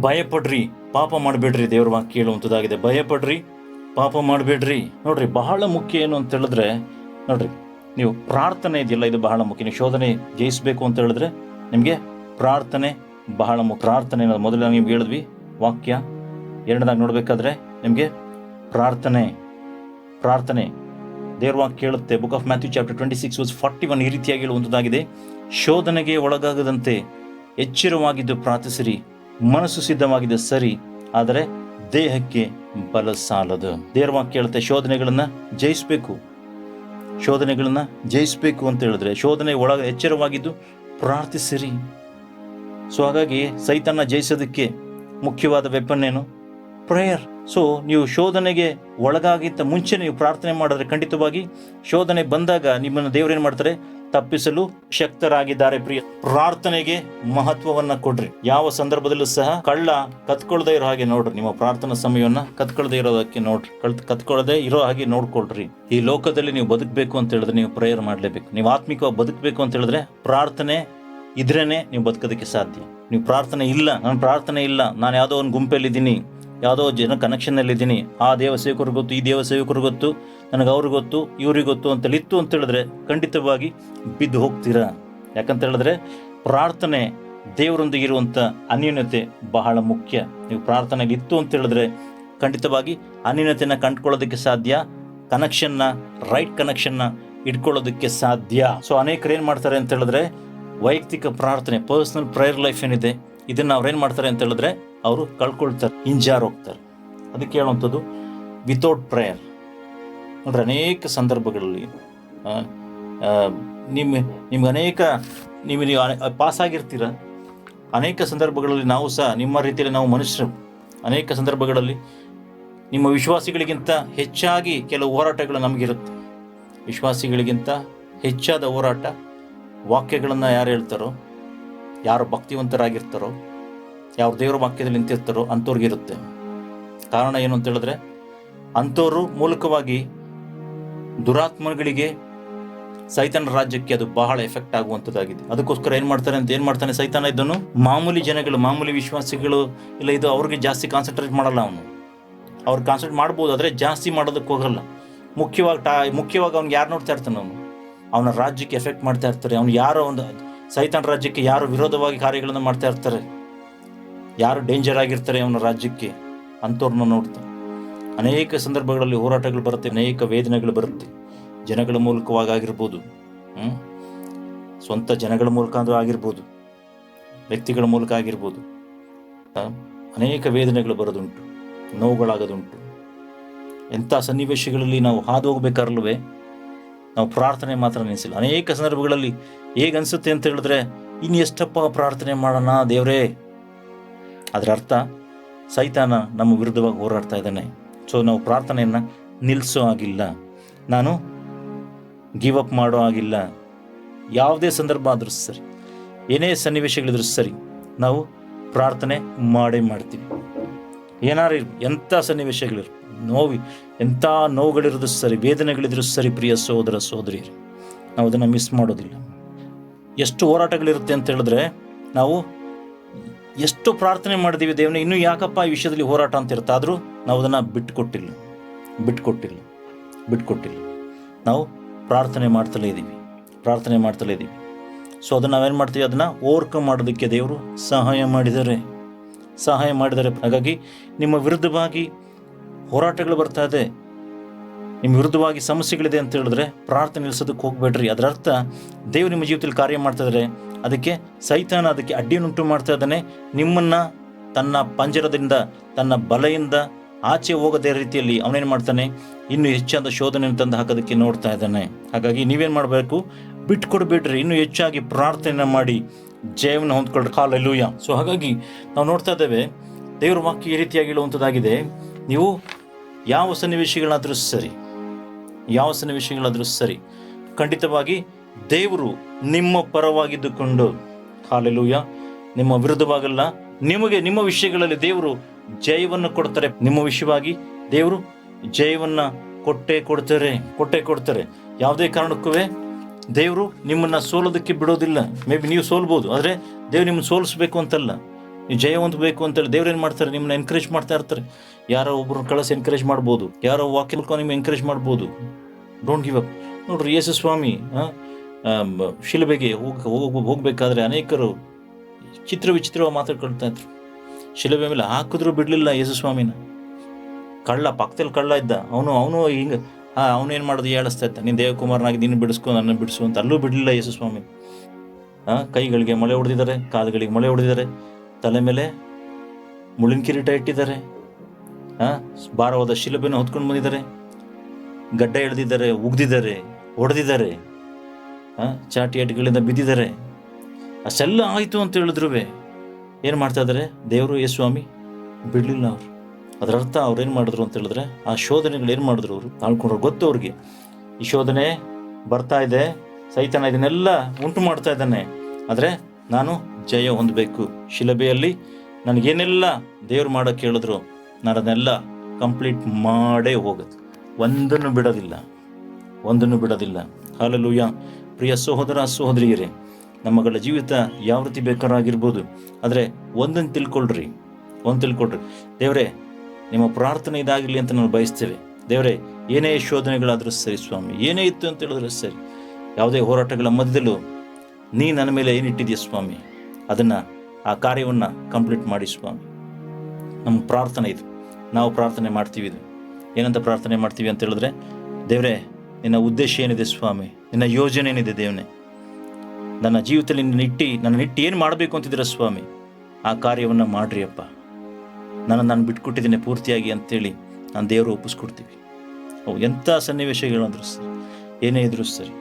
ಭಯಪಡ್ರಿ, ಪಾಪ ಮಾಡಬೇಡ್ರಿ ದೇವ್ರ ವಾಕ್ಯ ಹೇಳುವಂಥದ್ದಾಗಿದೆ. ಭಯಪಡ್ರಿ, ಪಾಪ ಮಾಡಬೇಡ್ರಿ. ನೋಡ್ರಿ, ಬಹಳ ಮುಖ್ಯ ಏನು ಅಂತ ಹೇಳಿದ್ರೆ, ನೋಡ್ರಿ, ನೀವು ಪ್ರಾರ್ಥನೆ ಇದೆಯಲ್ಲ, ಇದು ಬಹಳ ಮುಖ್ಯ. ನೀವು ಶೋಧನೆ ಜಯಿಸಬೇಕು ಅಂತ ಹೇಳಿದ್ರೆ, ನಿಮಗೆ ಪ್ರಾರ್ಥನೆ ಬಹಳ ಮುಖ್ಯ ಪ್ರಾರ್ಥನೆ ಮೊದಲ ನೀವು ಹೇಳಿದ್ವಿ. ವಾಕ್ಯ ಎರಡನೇದಾಗಿ ನೋಡಬೇಕಾದ್ರೆ, ನಿಮಗೆ ಪ್ರಾರ್ಥನೆ ಪ್ರಾರ್ಥನೆ. ದೇವ್ರ ವಾಕ್ಯ ಕೇಳುತ್ತೆ. Book of Matthew chapter twenty six was forty one ಈ ರೀತಿಯಾಗಿ ಹೇಳುವಂಥದ್ದಾಗಿದೆ. ಶೋಧನೆಗೆ ಒಳಗಾಗದಂತೆ ಎಚ್ಚರವಾಗಿದ್ದು ಪ್ರಾರ್ಥಿಸಿರಿ. ಮನಸ್ಸು ಸಿದ್ಧವಾಗಿದೆ ಸರಿ. ಆದರೆ ದೇಹಕ್ಕೆ ಬಲ ಸಾಲದು. ದೇವ್ರ ವಾಕ್ಯ ಕೇಳುತ್ತೆ. ಶೋಧನೆಗಳನ್ನು ಜಯಿಸಬೇಕು. ಶೋಧನೆಗಳನ್ನು ಜಯಿಸಬೇಕು ಅಂತ ಹೇಳಿದ್ರೆ ಶೋಧನೆ ಒಳಗ ಎಚ್ಚರವಾಗಿದ್ದು ಪ್ರಾರ್ಥಿಸಿರಿ. ಸೊ ಹಾಗಾಗಿ ಸೈತನ್ನ ಜಯಿಸೋದಕ್ಕೆ ಮುಖ್ಯವಾದ ವೆಪನ್ ಏನು? ಪ್ರೇಯರ್ ಸೊ ನೀವು ಶೋಧನೆಗೆ ಒಳಗಾಗಿದ್ದ ಮುಂಚೆ ನೀವು ಪ್ರಾರ್ಥನೆ ಮಾಡಿದ್ರೆ ಖಂಡಿತವಾಗಿ ಶೋಧನೆ ಬಂದಾಗ ನಿಮ್ಮನ್ನು ಏನು ಮಾಡ್ತಾರೆ? ತಪ್ಪಿಸಲು ಶಕ್ತರಾಗಿದ್ದಾರೆ ಪ್ರಿಯ. ಪ್ರಾರ್ಥನೆಗೆ ಮಹತ್ವವನ್ನ ಕೊಡ್ರಿ. ಯಾವ ಸಂದರ್ಭದಲ್ಲೂ ಸಹ ಕಳ್ಳ ಕತ್ಕೊಳ್ದೇ ಇರೋ ಹಾಗೆ ನೋಡ್ರಿ. ನಿಮ್ಮ ಪ್ರಾರ್ಥನಾ ಸಮಯವನ್ನ ಕತ್ಕೊಳ್ದೇ ಇರೋದಕ್ಕೆ ನೋಡ್ರಿ. ಕಳ್ ಕತ್ಕೊಳ್ಳದೆ ಇರೋ ಹಾಗೆ ನೋಡ್ಕೊಳ್ರಿ. ಈ ಲೋಕದಲ್ಲಿ ನೀವು ಬದುಕಬೇಕು ಅಂತ ಹೇಳಿದ್ರೆ ನೀವು ಪ್ರೇಯರ್ ಮಾಡಲೇಬೇಕು. ನೀವು ಆತ್ಮಿಕವಾಗಿ ಬದುಕಬೇಕು ಅಂತ ಹೇಳಿದ್ರೆ ಪ್ರಾರ್ಥನೆ ಇದ್ರೇನೆ ನೀವು ಬದುಕೋದಕ್ಕೆ ಸಾಧ್ಯ. ನೀವು ಪ್ರಾರ್ಥನೆ ಇಲ್ಲ. ನಾನು ಪ್ರಾರ್ಥನೆ ಇಲ್ಲ. ನಾನು ಯಾವುದೋ ಒಂದು ಗುಂಪಲ್ಲಿದ್ದೀನಿ ಯಾವುದೋ ಜನ ಕನೆಕ್ಷನ್ನಲ್ಲಿದ್ದೀನಿ ಆ ದೇವ ಸೇವಕರು ಗೊತ್ತು, ಈ ದೇವ ಸೇವಕರು ಗೊತ್ತು ನನಗೆ ಅವ್ರಿಗೆ ಗೊತ್ತು, ಇವ್ರಿಗೆ ಗೊತ್ತು ಅಂತೇಳಿ ಇತ್ತು ಅಂತ ಹೇಳಿದ್ರೆ ಖಂಡಿತವಾಗಿ ಬಿದ್ದು ಹೋಗ್ತೀರಾ? ಯಾಕಂತ ಹೇಳಿದ್ರೆ ಪ್ರಾರ್ಥನೆ ದೇವರೊಂದಿಗೆ ಇರುವಂಥ ಅನ್ಯೂನ್ಯತೆ ಬಹಳ ಮುಖ್ಯ. ನೀವು ಪ್ರಾರ್ಥನೆಗೆ ಇತ್ತು ಅಂತ ಹೇಳಿದ್ರೆ ಖಂಡಿತವಾಗಿ ಅನ್ಯೂನ್ಯತೆಯನ್ನು ಕಂಡುಕೊಳ್ಳೋದಕ್ಕೆ ಸಾಧ್ಯ ಕನೆಕ್ಷನ್ನ ರೈಟ್ ಕನೆಕ್ಷನ್ನ ಇಟ್ಕೊಳ್ಳೋದಕ್ಕೆ ಸಾಧ್ಯ. ಸೊ ಅನೇಕರು ಏನು ಮಾಡ್ತಾರೆ ಅಂತ ಹೇಳಿದ್ರೆ ವೈಯಕ್ತಿಕ ಪ್ರಾರ್ಥನೆ ಪರ್ಸ್ನಲ್ ಪ್ರೇಯರ್ ಲೈಫ್ ಏನಿದೆ, ಇದನ್ನು ಅವ್ರೇನು ಮಾಡ್ತಾರೆ ಅಂತ ಹೇಳಿದ್ರೆ ಅವರು ಕಳ್ಕೊಳ್ತಾರೆ ಹಿಂಜಾರೋಗ್ತಾರೆ ಅದಕ್ಕೆ ಹೇಳುವಂಥದ್ದು ವಿತೌಟ್ ಪ್ರೇಯರ್ ನೋಡ್ರಿ ಅನೇಕ ಸಂದರ್ಭಗಳಲ್ಲಿ ನಿಮ್ಮ, ನಿಮ್ಗೆ ಅನೇಕ ನೀವು ಪಾಸ್ ಆಗಿರ್ತೀರ. ಅನೇಕ ಸಂದರ್ಭಗಳಲ್ಲಿ ನಾವು ಸಹ, ನಿಮ್ಮ ರೀತಿಯಲ್ಲಿ ನಾವು ಮನುಷ್ಯರು. ಅನೇಕ ಸಂದರ್ಭಗಳಲ್ಲಿ ನಿಮ್ಮ ವಿಶ್ವಾಸಿಗಳಿಗಿಂತ ಹೆಚ್ಚಾಗಿ ಕೆಲವು ಹೋರಾಟಗಳು ನಮಗಿರುತ್ತೆ. ವಿಶ್ವಾಸಿಗಳಿಗಿಂತ ಹೆಚ್ಚಾದ ಹೋರಾಟ ವಾಕ್ಯಗಳನ್ನು ಯಾರು ಹೇಳ್ತಾರೋ, ಯಾರು ಭಕ್ತಿವಂತರಾಗಿರ್ತಾರೋ ಯಾರು ದೇವರ ವಾಕ್ಯದಲ್ಲಿ ನಿಂತಿರ್ತಾರೋ ಅಂಥವ್ರಿಗಿರುತ್ತೆ ಕಾರಣ ಏನು ಅಂತ ಹೇಳಿದ್ರೆ ಅಂಥವ್ರು ಮೂಲಕವಾಗಿ ದುರಾತ್ಮಗಳಿಗೆ ಸೈತಾನ ರಾಜ್ಯಕ್ಕೆ ಅದು ಬಹಳ ಎಫೆಕ್ಟ್ ಆಗುವಂಥದ್ದಾಗಿದೆ. ಅದಕ್ಕೋಸ್ಕರ ಏನು ಮಾಡ್ತಾರೆ ಅಂತ ಏನು ಮಾಡ್ತಾನೆ ಸೈತಾನ ಇದನ್ನು ಮಾಮೂಲಿ ಜನಗಳು, ಮಾಮೂಲಿ ವಿಶ್ವಾಸಿಗಳು ಇಲ್ಲ ಇದು ಅವ್ರಿಗೆ ಜಾಸ್ತಿ ಕಾನ್ಸಂಟ್ರೇಟ್ ಮಾಡಲ್ಲ ಅವನು. ಅವ್ರು ಕಾನ್ಸಂಟ್ರೇಟ್ ಮಾಡ್ಬೋದು, ಆದರೆ ಜಾಸ್ತಿ ಮಾಡೋದಕ್ಕೆ ಹೋಗಲ್ಲ. ಮುಖ್ಯವಾಗಿ ಟಾ, ಮುಖ್ಯವಾಗಿ ಅವ್ನು ಯಾರು ನೋಡ್ತಾ ಇರ್ತಾನೆ ಅವನು? ಅವನ ರಾಜ್ಯಕ್ಕೆ ಎಫೆಕ್ಟ್ ಮಾಡ್ತಾ ಇರ್ತಾರೆ. ಅವ್ನು ಯಾರೋ ಒಂದು, ಸೈತಾನ ರಾಜ್ಯಕ್ಕೆ ಯಾರು ವಿರೋಧವಾಗಿ ಕಾರ್ಯಗಳನ್ನು ಮಾಡ್ತಾ ಇರ್ತಾರೆ. ಯಾರು ಡೇಂಜರ್ ಆಗಿರ್ತಾರೆ ಅವನ ರಾಜ್ಯಕ್ಕೆ ಅಂಥವ್ರನ್ನ ನೋಡ್ತಾನೆ ಅನೇಕ ಸಂದರ್ಭಗಳಲ್ಲಿ ಹೋರಾಟಗಳು ಬರುತ್ತೆ, ಅನೇಕ ವೇದನೆಗಳು ಬರುತ್ತೆ. ಜನಗಳ ಮೂಲಕವಾಗಿ ಆಗಿರ್ಬೋದು, ಹ್ಮ್? ಸ್ವಂತ ಜನಗಳ ಮೂಲಕ ಅಂದ್ರೂ ಆಗಿರ್ಬೋದು, ವ್ಯಕ್ತಿಗಳ ಮೂಲಕ ಆಗಿರ್ಬೋದು ಅನೇಕ ವೇದನೆಗಳು ಬರೋದುಂಟು, ನೋವುಗಳಾಗೋದುಂಟು. ಎಂಥ ಸನ್ನಿವೇಶಗಳಲ್ಲಿ ನಾವು ಹಾದು ಹೋಗ್ಬೇಕಾರ್ಲುವೆ ನಾವು ಪ್ರಾರ್ಥನೆ ಮಾತ್ರ ನೆನೆಸಿಲ್ಲ. ಅನೇಕ ಸಂದರ್ಭಗಳಲ್ಲಿ ಹೇಗೆ ಅನಿಸುತ್ತೆ ಅಂತ ಹೇಳಿದ್ರೆ ಇನ್ನು ಎಷ್ಟಪ್ಪ ಪ್ರಾರ್ಥನೆ ಮಾಡೋಣ ದೇವರೇ ಅದರ ಅರ್ಥ ಸೈತಾನ ನಮ್ಮ ವಿರುದ್ಧವಾಗಿ ಹೋರಾಡ್ತಾ ಇದ್ದಾನೆ. ಸೊ ನಾವು ಪ್ರಾರ್ಥನೆಯನ್ನು ನಿಲ್ಲಿಸೋ ಆಗಿಲ್ಲ ನಾನು ಗಿವ್ ಅಪ್ ಮಾಡೋ ಆಗಿಲ್ಲ ಯಾವುದೇ ಸಂದರ್ಭ ಆದರೂ ಸರಿ, ಏನೇ ಸನ್ನಿವೇಶಗಳಿದ್ರೂ ಸರಿ, ನಾವು ಪ್ರಾರ್ಥನೆ ಮಾಡೇ ಮಾಡ್ತೀವಿ. ಏನಾರು ಎಂಥ ಸನ್ನಿವೇಶಗಳಿರು ನೋವು, ಎಂಥ ನೋವುಗಳಿರೋದು ಸರಿ, ವೇದನೆಗಳಿದ್ರು ಸರಿ, ಪ್ರಿಯ ಸಹೋದರ ಸಹೋದರಿಯರು ನಾವು ಅದನ್ನು ಮಿಸ್ ಮಾಡೋದಿಲ್ಲ. ಎಷ್ಟು ಹೋರಾಟಗಳಿರುತ್ತೆ ಅಂತ ಹೇಳಿದ್ರೆ, ನಾವು ಎಷ್ಟು ಪ್ರಾರ್ಥನೆ ಮಾಡಿದೀವಿ ದೇವನೇ, ಇನ್ನೂ ಯಾಕಪ್ಪ ಈ ವಿಷಯದಲ್ಲಿ ಹೋರಾಟ ಅಂತ ಇರ್ತಾದರೂ ನಾವು ಅದನ್ನು ಬಿಟ್ಟುಕೊಟ್ಟಿಲ್ಲ ಬಿಟ್ಕೊಟ್ಟಿಲ್ಲ. ಬಿಟ್ಕೊಟ್ಟಿಲ್ಲ. ನಾವು ಪ್ರಾರ್ಥನೆ ಮಾಡ್ತಲೇ ಇದ್ದೀವಿ ಪ್ರಾರ್ಥನೆ ಮಾಡ್ತಲೇ ಇದ್ದೀವಿ ಸೊ ಅದನ್ನು ನಾವೇನು ಮಾಡ್ತೀವಿ? ಅದನ್ನು ಓವರ್ಕಮ್ ಮಾಡೋದಕ್ಕೆ ದೇವರು ಸಹಾಯ ಮಾಡಿದ್ದಾರೆ. ಸಹಾಯ ಮಾಡಿದ್ದಾರೆ. ಹಾಗಾಗಿ ನಿಮ್ಮ ವಿರುದ್ಧವಾಗಿ ಹೋರಾಟಗಳು ಬರ್ತಾ ಇದೆ. ನಿಮ್ಮ ವಿರುದ್ಧವಾಗಿ ಸಮಸ್ಯೆಗಳಿದೆ ಅಂತ ಹೇಳಿದ್ರೆ ಪ್ರಾರ್ಥನೆ ನಿಲ್ಲಿಸೋದಕ್ಕೆ ಹೋಗ್ಬೇಡ್ರಿ. ಅದರ ಅರ್ಥ ದೇವರು ನಿಮ್ಮ ಜೀವಿತದಲ್ಲಿ ಕಾರ್ಯ ಮಾಡ್ತಾ ಇದ್ದಾರೆ ಅದಕ್ಕೆ ಸೈತಾನ ಅದಕ್ಕೆ ಅಡ್ಡಿಯನ್ನುಂಟು ಮಾಡ್ತಾ ಇದ್ದಾನೆ. ನಿಮ್ಮನ್ನು ತನ್ನ ಪಂಜರದಿಂದ, ತನ್ನ ಬಲೆಯಿಂದ ಆಚೆ ಹೋಗದೇ ರೀತಿಯಲ್ಲಿ ಅವನೇನು ಮಾಡ್ತಾನೆ? ಇನ್ನೂ ಹೆಚ್ಚಾದ ಶೋಧನೆ ತಂದು ಹಾಕೋದಕ್ಕೆ ನೋಡ್ತಾ ಇದ್ದಾನೆ. ಹಾಗಾಗಿ ನೀವೇನು ಮಾಡಬೇಕು? ಬಿಟ್ಕೊಡ್ಬೇಡ್ರಿ. ಇನ್ನೂ ಹೆಚ್ಚಾಗಿ ಪ್ರಾರ್ಥನೆ ಮಾಡಿ ಜಯವನ್ನು ಹೊಂದ್ಕೊಳ್ರಿ. ಕಾಲೆಲ್ಲೂಯ ಸೊ ಹಾಗಾಗಿ ನಾವು ನೋಡ್ತಾ ಇದ್ದೇವೆ, ದೇವ್ರ ವಾಕ್ಯ ಈ ರೀತಿಯಾಗಿ ಹೇಳುವಂಥದ್ದಾಗಿದೆ. ನೀವು ಯಾವ ಸನ್ನಿವೇಶಗಳಾದರೂ ಸರಿ, ಯಾವ ಸನ್ನಿವೇಶಗಳಾದರೂ ಸರಿ, ಖಂಡಿತವಾಗಿ ದೇವರು ನಿಮ್ಮ ಪರವಾಗಿದ್ದುಕೊಂಡು ಕಾಲೆಲೂಯ ನಿಮ್ಮ ವಿರುದ್ಧವಾಗಲ್ಲ. ನಿಮಗೆ, ನಿಮ್ಮ ವಿಷಯಗಳಲ್ಲಿ ದೇವರು ಜಯವನ್ನು ಕೊಡ್ತಾರೆ. ನಿಮ್ಮ ವಿಷಯವಾಗಿ ದೇವರು ಜಯವನ್ನ ಕೊಟ್ಟೆ ಕೊಡ್ತಾರೆ ಕೊಟ್ಟೆ ಕೊಡ್ತಾರೆ. ಯಾವುದೇ ಕಾರಣಕ್ಕೂ ದೇವರು ನಿಮ್ಮನ್ನ ಸೋಲೋದಕ್ಕೆ ಬಿಡೋದಿಲ್ಲ. ಮೇ ಬಿ ನೀವು ಸೋಲ್ಬೋದು, ಆದರೆ ದೇವ್ರು ನಿಮ್ಮನ್ನು ಸೋಲಿಸ್ಬೇಕು ಅಂತಲ್ಲ. ನೀವು ಜಯ ಹೊಂದಬೇಕು ಅಂತೇಳಿ ದೇವ್ರು ಏನು ಮಾಡ್ತಾರೆ? ನಿಮ್ಮನ್ನ ಎನ್ಕರೇಜ್ ಮಾಡ್ತಾ ಇರ್ತಾರೆ. ಯಾರೋ ಒಬ್ಬರನ್ನ ಕಳಿಸಿ ಎನ್ಕರೇಜ್ ಮಾಡ್ಬೋದು. ಯಾರೋ ಮೂಲಕ ನಿಮ್ಗೆ ಎನ್ಕರೇಜ್ ಮಾಡ್ಬೋದು. ಡೋಂಟ್ ಗಿವ್ ಅಪ್ ನೋಡ್ರಿ ಯೇಸು ಸ್ವಾಮಿ ಮ- ಶಿಲುಬೆಗೆ ಹೋಗಿ ಹೋಗ ಹೋಗ್ಬೇಕಾದ್ರೆ ಅನೇಕರು ಚಿತ್ರ ವಿಚಿತ್ರವಾಗಿ ಮಾತಾಡ್ಕೊಳ್ತಾ ಇದ್ರು. ಶಿಲುಬೆ ಮೇಲೆ ಹಾಕಿದ್ರು ಬಿಡಲಿಲ್ಲ ಯೇಸು ಸ್ವಾಮಿನ. ಕಳ್ಳ ಪಕ್ಕದಲ್ಲಿ ಕಳ್ಳ ಇದ್ದ. ಅವನು ಅವನು ಹಿಂಗೆ ಹಾಂ ಅವನು ಏನು ಮಾಡೋದು? ಹೇಳಿಸ್ತಾ ಇದ್ದ. ನೀನು ದೇವಕುಮಾರನಾಗಿ ನೀನು ಬಿಡಿಸ್ಕೊ ನನ್ನ ಬಿಡಿಸು ಅಂತ ಅಲ್ಲೂ ಬಿಡಲಿಲ್ಲ ಯೇಸು ಸ್ವಾಮಿ. ಆ, ಕೈಗಳಿಗೆ ಮೊಳೆ ಹೊಡೆದಿದ್ದಾರೆ ಕಾಲುಗಳಿಗೆ ಮೊಳೆ ಹೊಡೆದಿದ್ದಾರೆ. ತಲೆ ಮೇಲೆ ಮುಳ್ಳಿನ ಕಿರೀಟ ಇಟ್ಟಿದ್ದಾರೆ. ಆ, ಭಾರವಾದ ಶಿಲುಬೆನ ಹೊತ್ಕೊಂಡು ಬಂದಿದ್ದಾರೆ. ಗಡ್ಡ ಎಳೆದಿದ್ದಾರೆ ಉಗ್ದಿದ್ದಾರೆ ಹೊಡೆದಿದ್ದಾರೆ. ಆ, ಚಾಟಿ ಏಟುಗಳಿಂದ ಬಿದ್ದಿದ್ದಾರೆ. ಅಷ್ಟೆಲ್ಲ ಆಯಿತು ಅಂತ ಹೇಳಿದ್ರು ಏನು ಮಾಡ್ತಾ ಇದ್ದಾರೆ? ದೇವರು ಯೇ ಸ್ವಾಮಿ ಬಿಡಲಿಲ್ಲ ಅವರು. ಅದರ ಅರ್ಥ ಅವ್ರು ಏನು ಮಾಡಿದ್ರು ಅಂತ ಹೇಳಿದ್ರೆ ಆ ಶೋಧನೆಗಳು ಏನು ಮಾಡಿದ್ರು ಅವರು? ತಾಳ್ಕೊಂಡ್ರು. ಗೊತ್ತು ಅವ್ರಿಗೆ. ಈ ಶೋಧನೆ ಬರ್ತಾ ಇದೆ ಸೈತಾನ ಇದನ್ನೆಲ್ಲ ಉಂಟು ಮಾಡ್ತಾ ಇದ್ದಾನೆ. ಆದರೆ ನಾನು ಜಯ ಹೊಂದಬೇಕು. ಶಿಲಬೆಯಲ್ಲಿ ನನಗೇನೆಲ್ಲ ದೇವ್ರು ಮಾಡೋಕ್ಕೆ ಹೇಳಿದ್ರು ನಾನು ಅದನ್ನೆಲ್ಲ ಕಂಪ್ಲೀಟ್ ಮಾಡೇ ಹೋಗುತ್ತೆ. ಒಂದನ್ನು ಬಿಡೋದಿಲ್ಲ. ಒಂದನ್ನು ಬಿಡೋದಿಲ್ಲ. ಹಾಲಲೂಯ. ಪ್ರಿಯ ಸಹೋದರ ಸಹೋದರಿಯರೇ, ನಮ್ಮಗಳ ಜೀವಿತ ಯಾವ ರೀತಿ ಬೇಕಾರಾಗಿರ್ಬೋದು, ಆದರೆ ಒಂದನ್ನು ತಿಳ್ಕೊಳ್ರಿ, ಒಂದು ತಿಳ್ಕೊಳ್ರಿ. ದೇವರೇ, ನಿಮ್ಮ ಪ್ರಾರ್ಥನೆ ಇದಾಗಿರಲಿ ಅಂತ ನಾವು ಬಯಸ್ತೇವೆ. ದೇವರೇ, ಏನೇ ಶೋಧನೆಗಳಾದರೂ ಸರಿ ಸ್ವಾಮಿ, ಏನೇ ಇತ್ತು ಅಂತ ಹೇಳಿದ್ರೆ ಸರಿ, ಯಾವುದೇ ಹೋರಾಟಗಳ ಮಧ್ಯದಲ್ಲೂ ನೀ ನನ್ನ ಮೇಲೆ ಏನಿಟ್ಟಿದೆಯಾ ಸ್ವಾಮಿ, ಅದನ್ನು, ಆ ಕಾರ್ಯವನ್ನು ಕಂಪ್ಲೀಟ್ ಮಾಡಿ ಸ್ವಾಮಿ. ನಮ್ಮ ಪ್ರಾರ್ಥನೆ ಇದು. ನಾವು ಪ್ರಾರ್ಥನೆ ಮಾಡ್ತೀವಿ ಇದು. ಏನಂತ ಪ್ರಾರ್ಥನೆ ಮಾಡ್ತೀವಿ ಅಂತ ಹೇಳಿದ್ರೆ, ದೇವರೇ ನಿನ್ನ ಉದ್ದೇಶ ಏನಿದೆ ಸ್ವಾಮಿ? ನಿನ್ನ ಯೋಜನೆ ಏನಿದೆ ದೇವನೇ? ನನ್ನ ಜೀವಿತದಲ್ಲಿ ನಿನ್ನ ನನ್ನ ನಿಟ್ಟಿ ಏನು ಮಾಡಬೇಕು ಅಂತಿದ್ದೀರ ಸ್ವಾಮಿ? ಆ ಕಾರ್ಯವನ್ನು ಮಾಡ್ರಿ ಅಪ್ಪ. ನಾನು ನಾನು ಬಿಟ್ಕೊಟ್ಟಿದ್ದೀನಿ ಪೂರ್ತಿಯಾಗಿ ಅಂತೇಳಿ ನಾನು ದೇವರು ಒಪ್ಪಿಸ್ಕೊಡ್ತೀವಿ. ಓ ಎಂಥ ಸನ್ನಿವೇಶಗಳಂದ್ರು ಸರ್? ಏನೇ ಇದ್ರು ಸರಿ.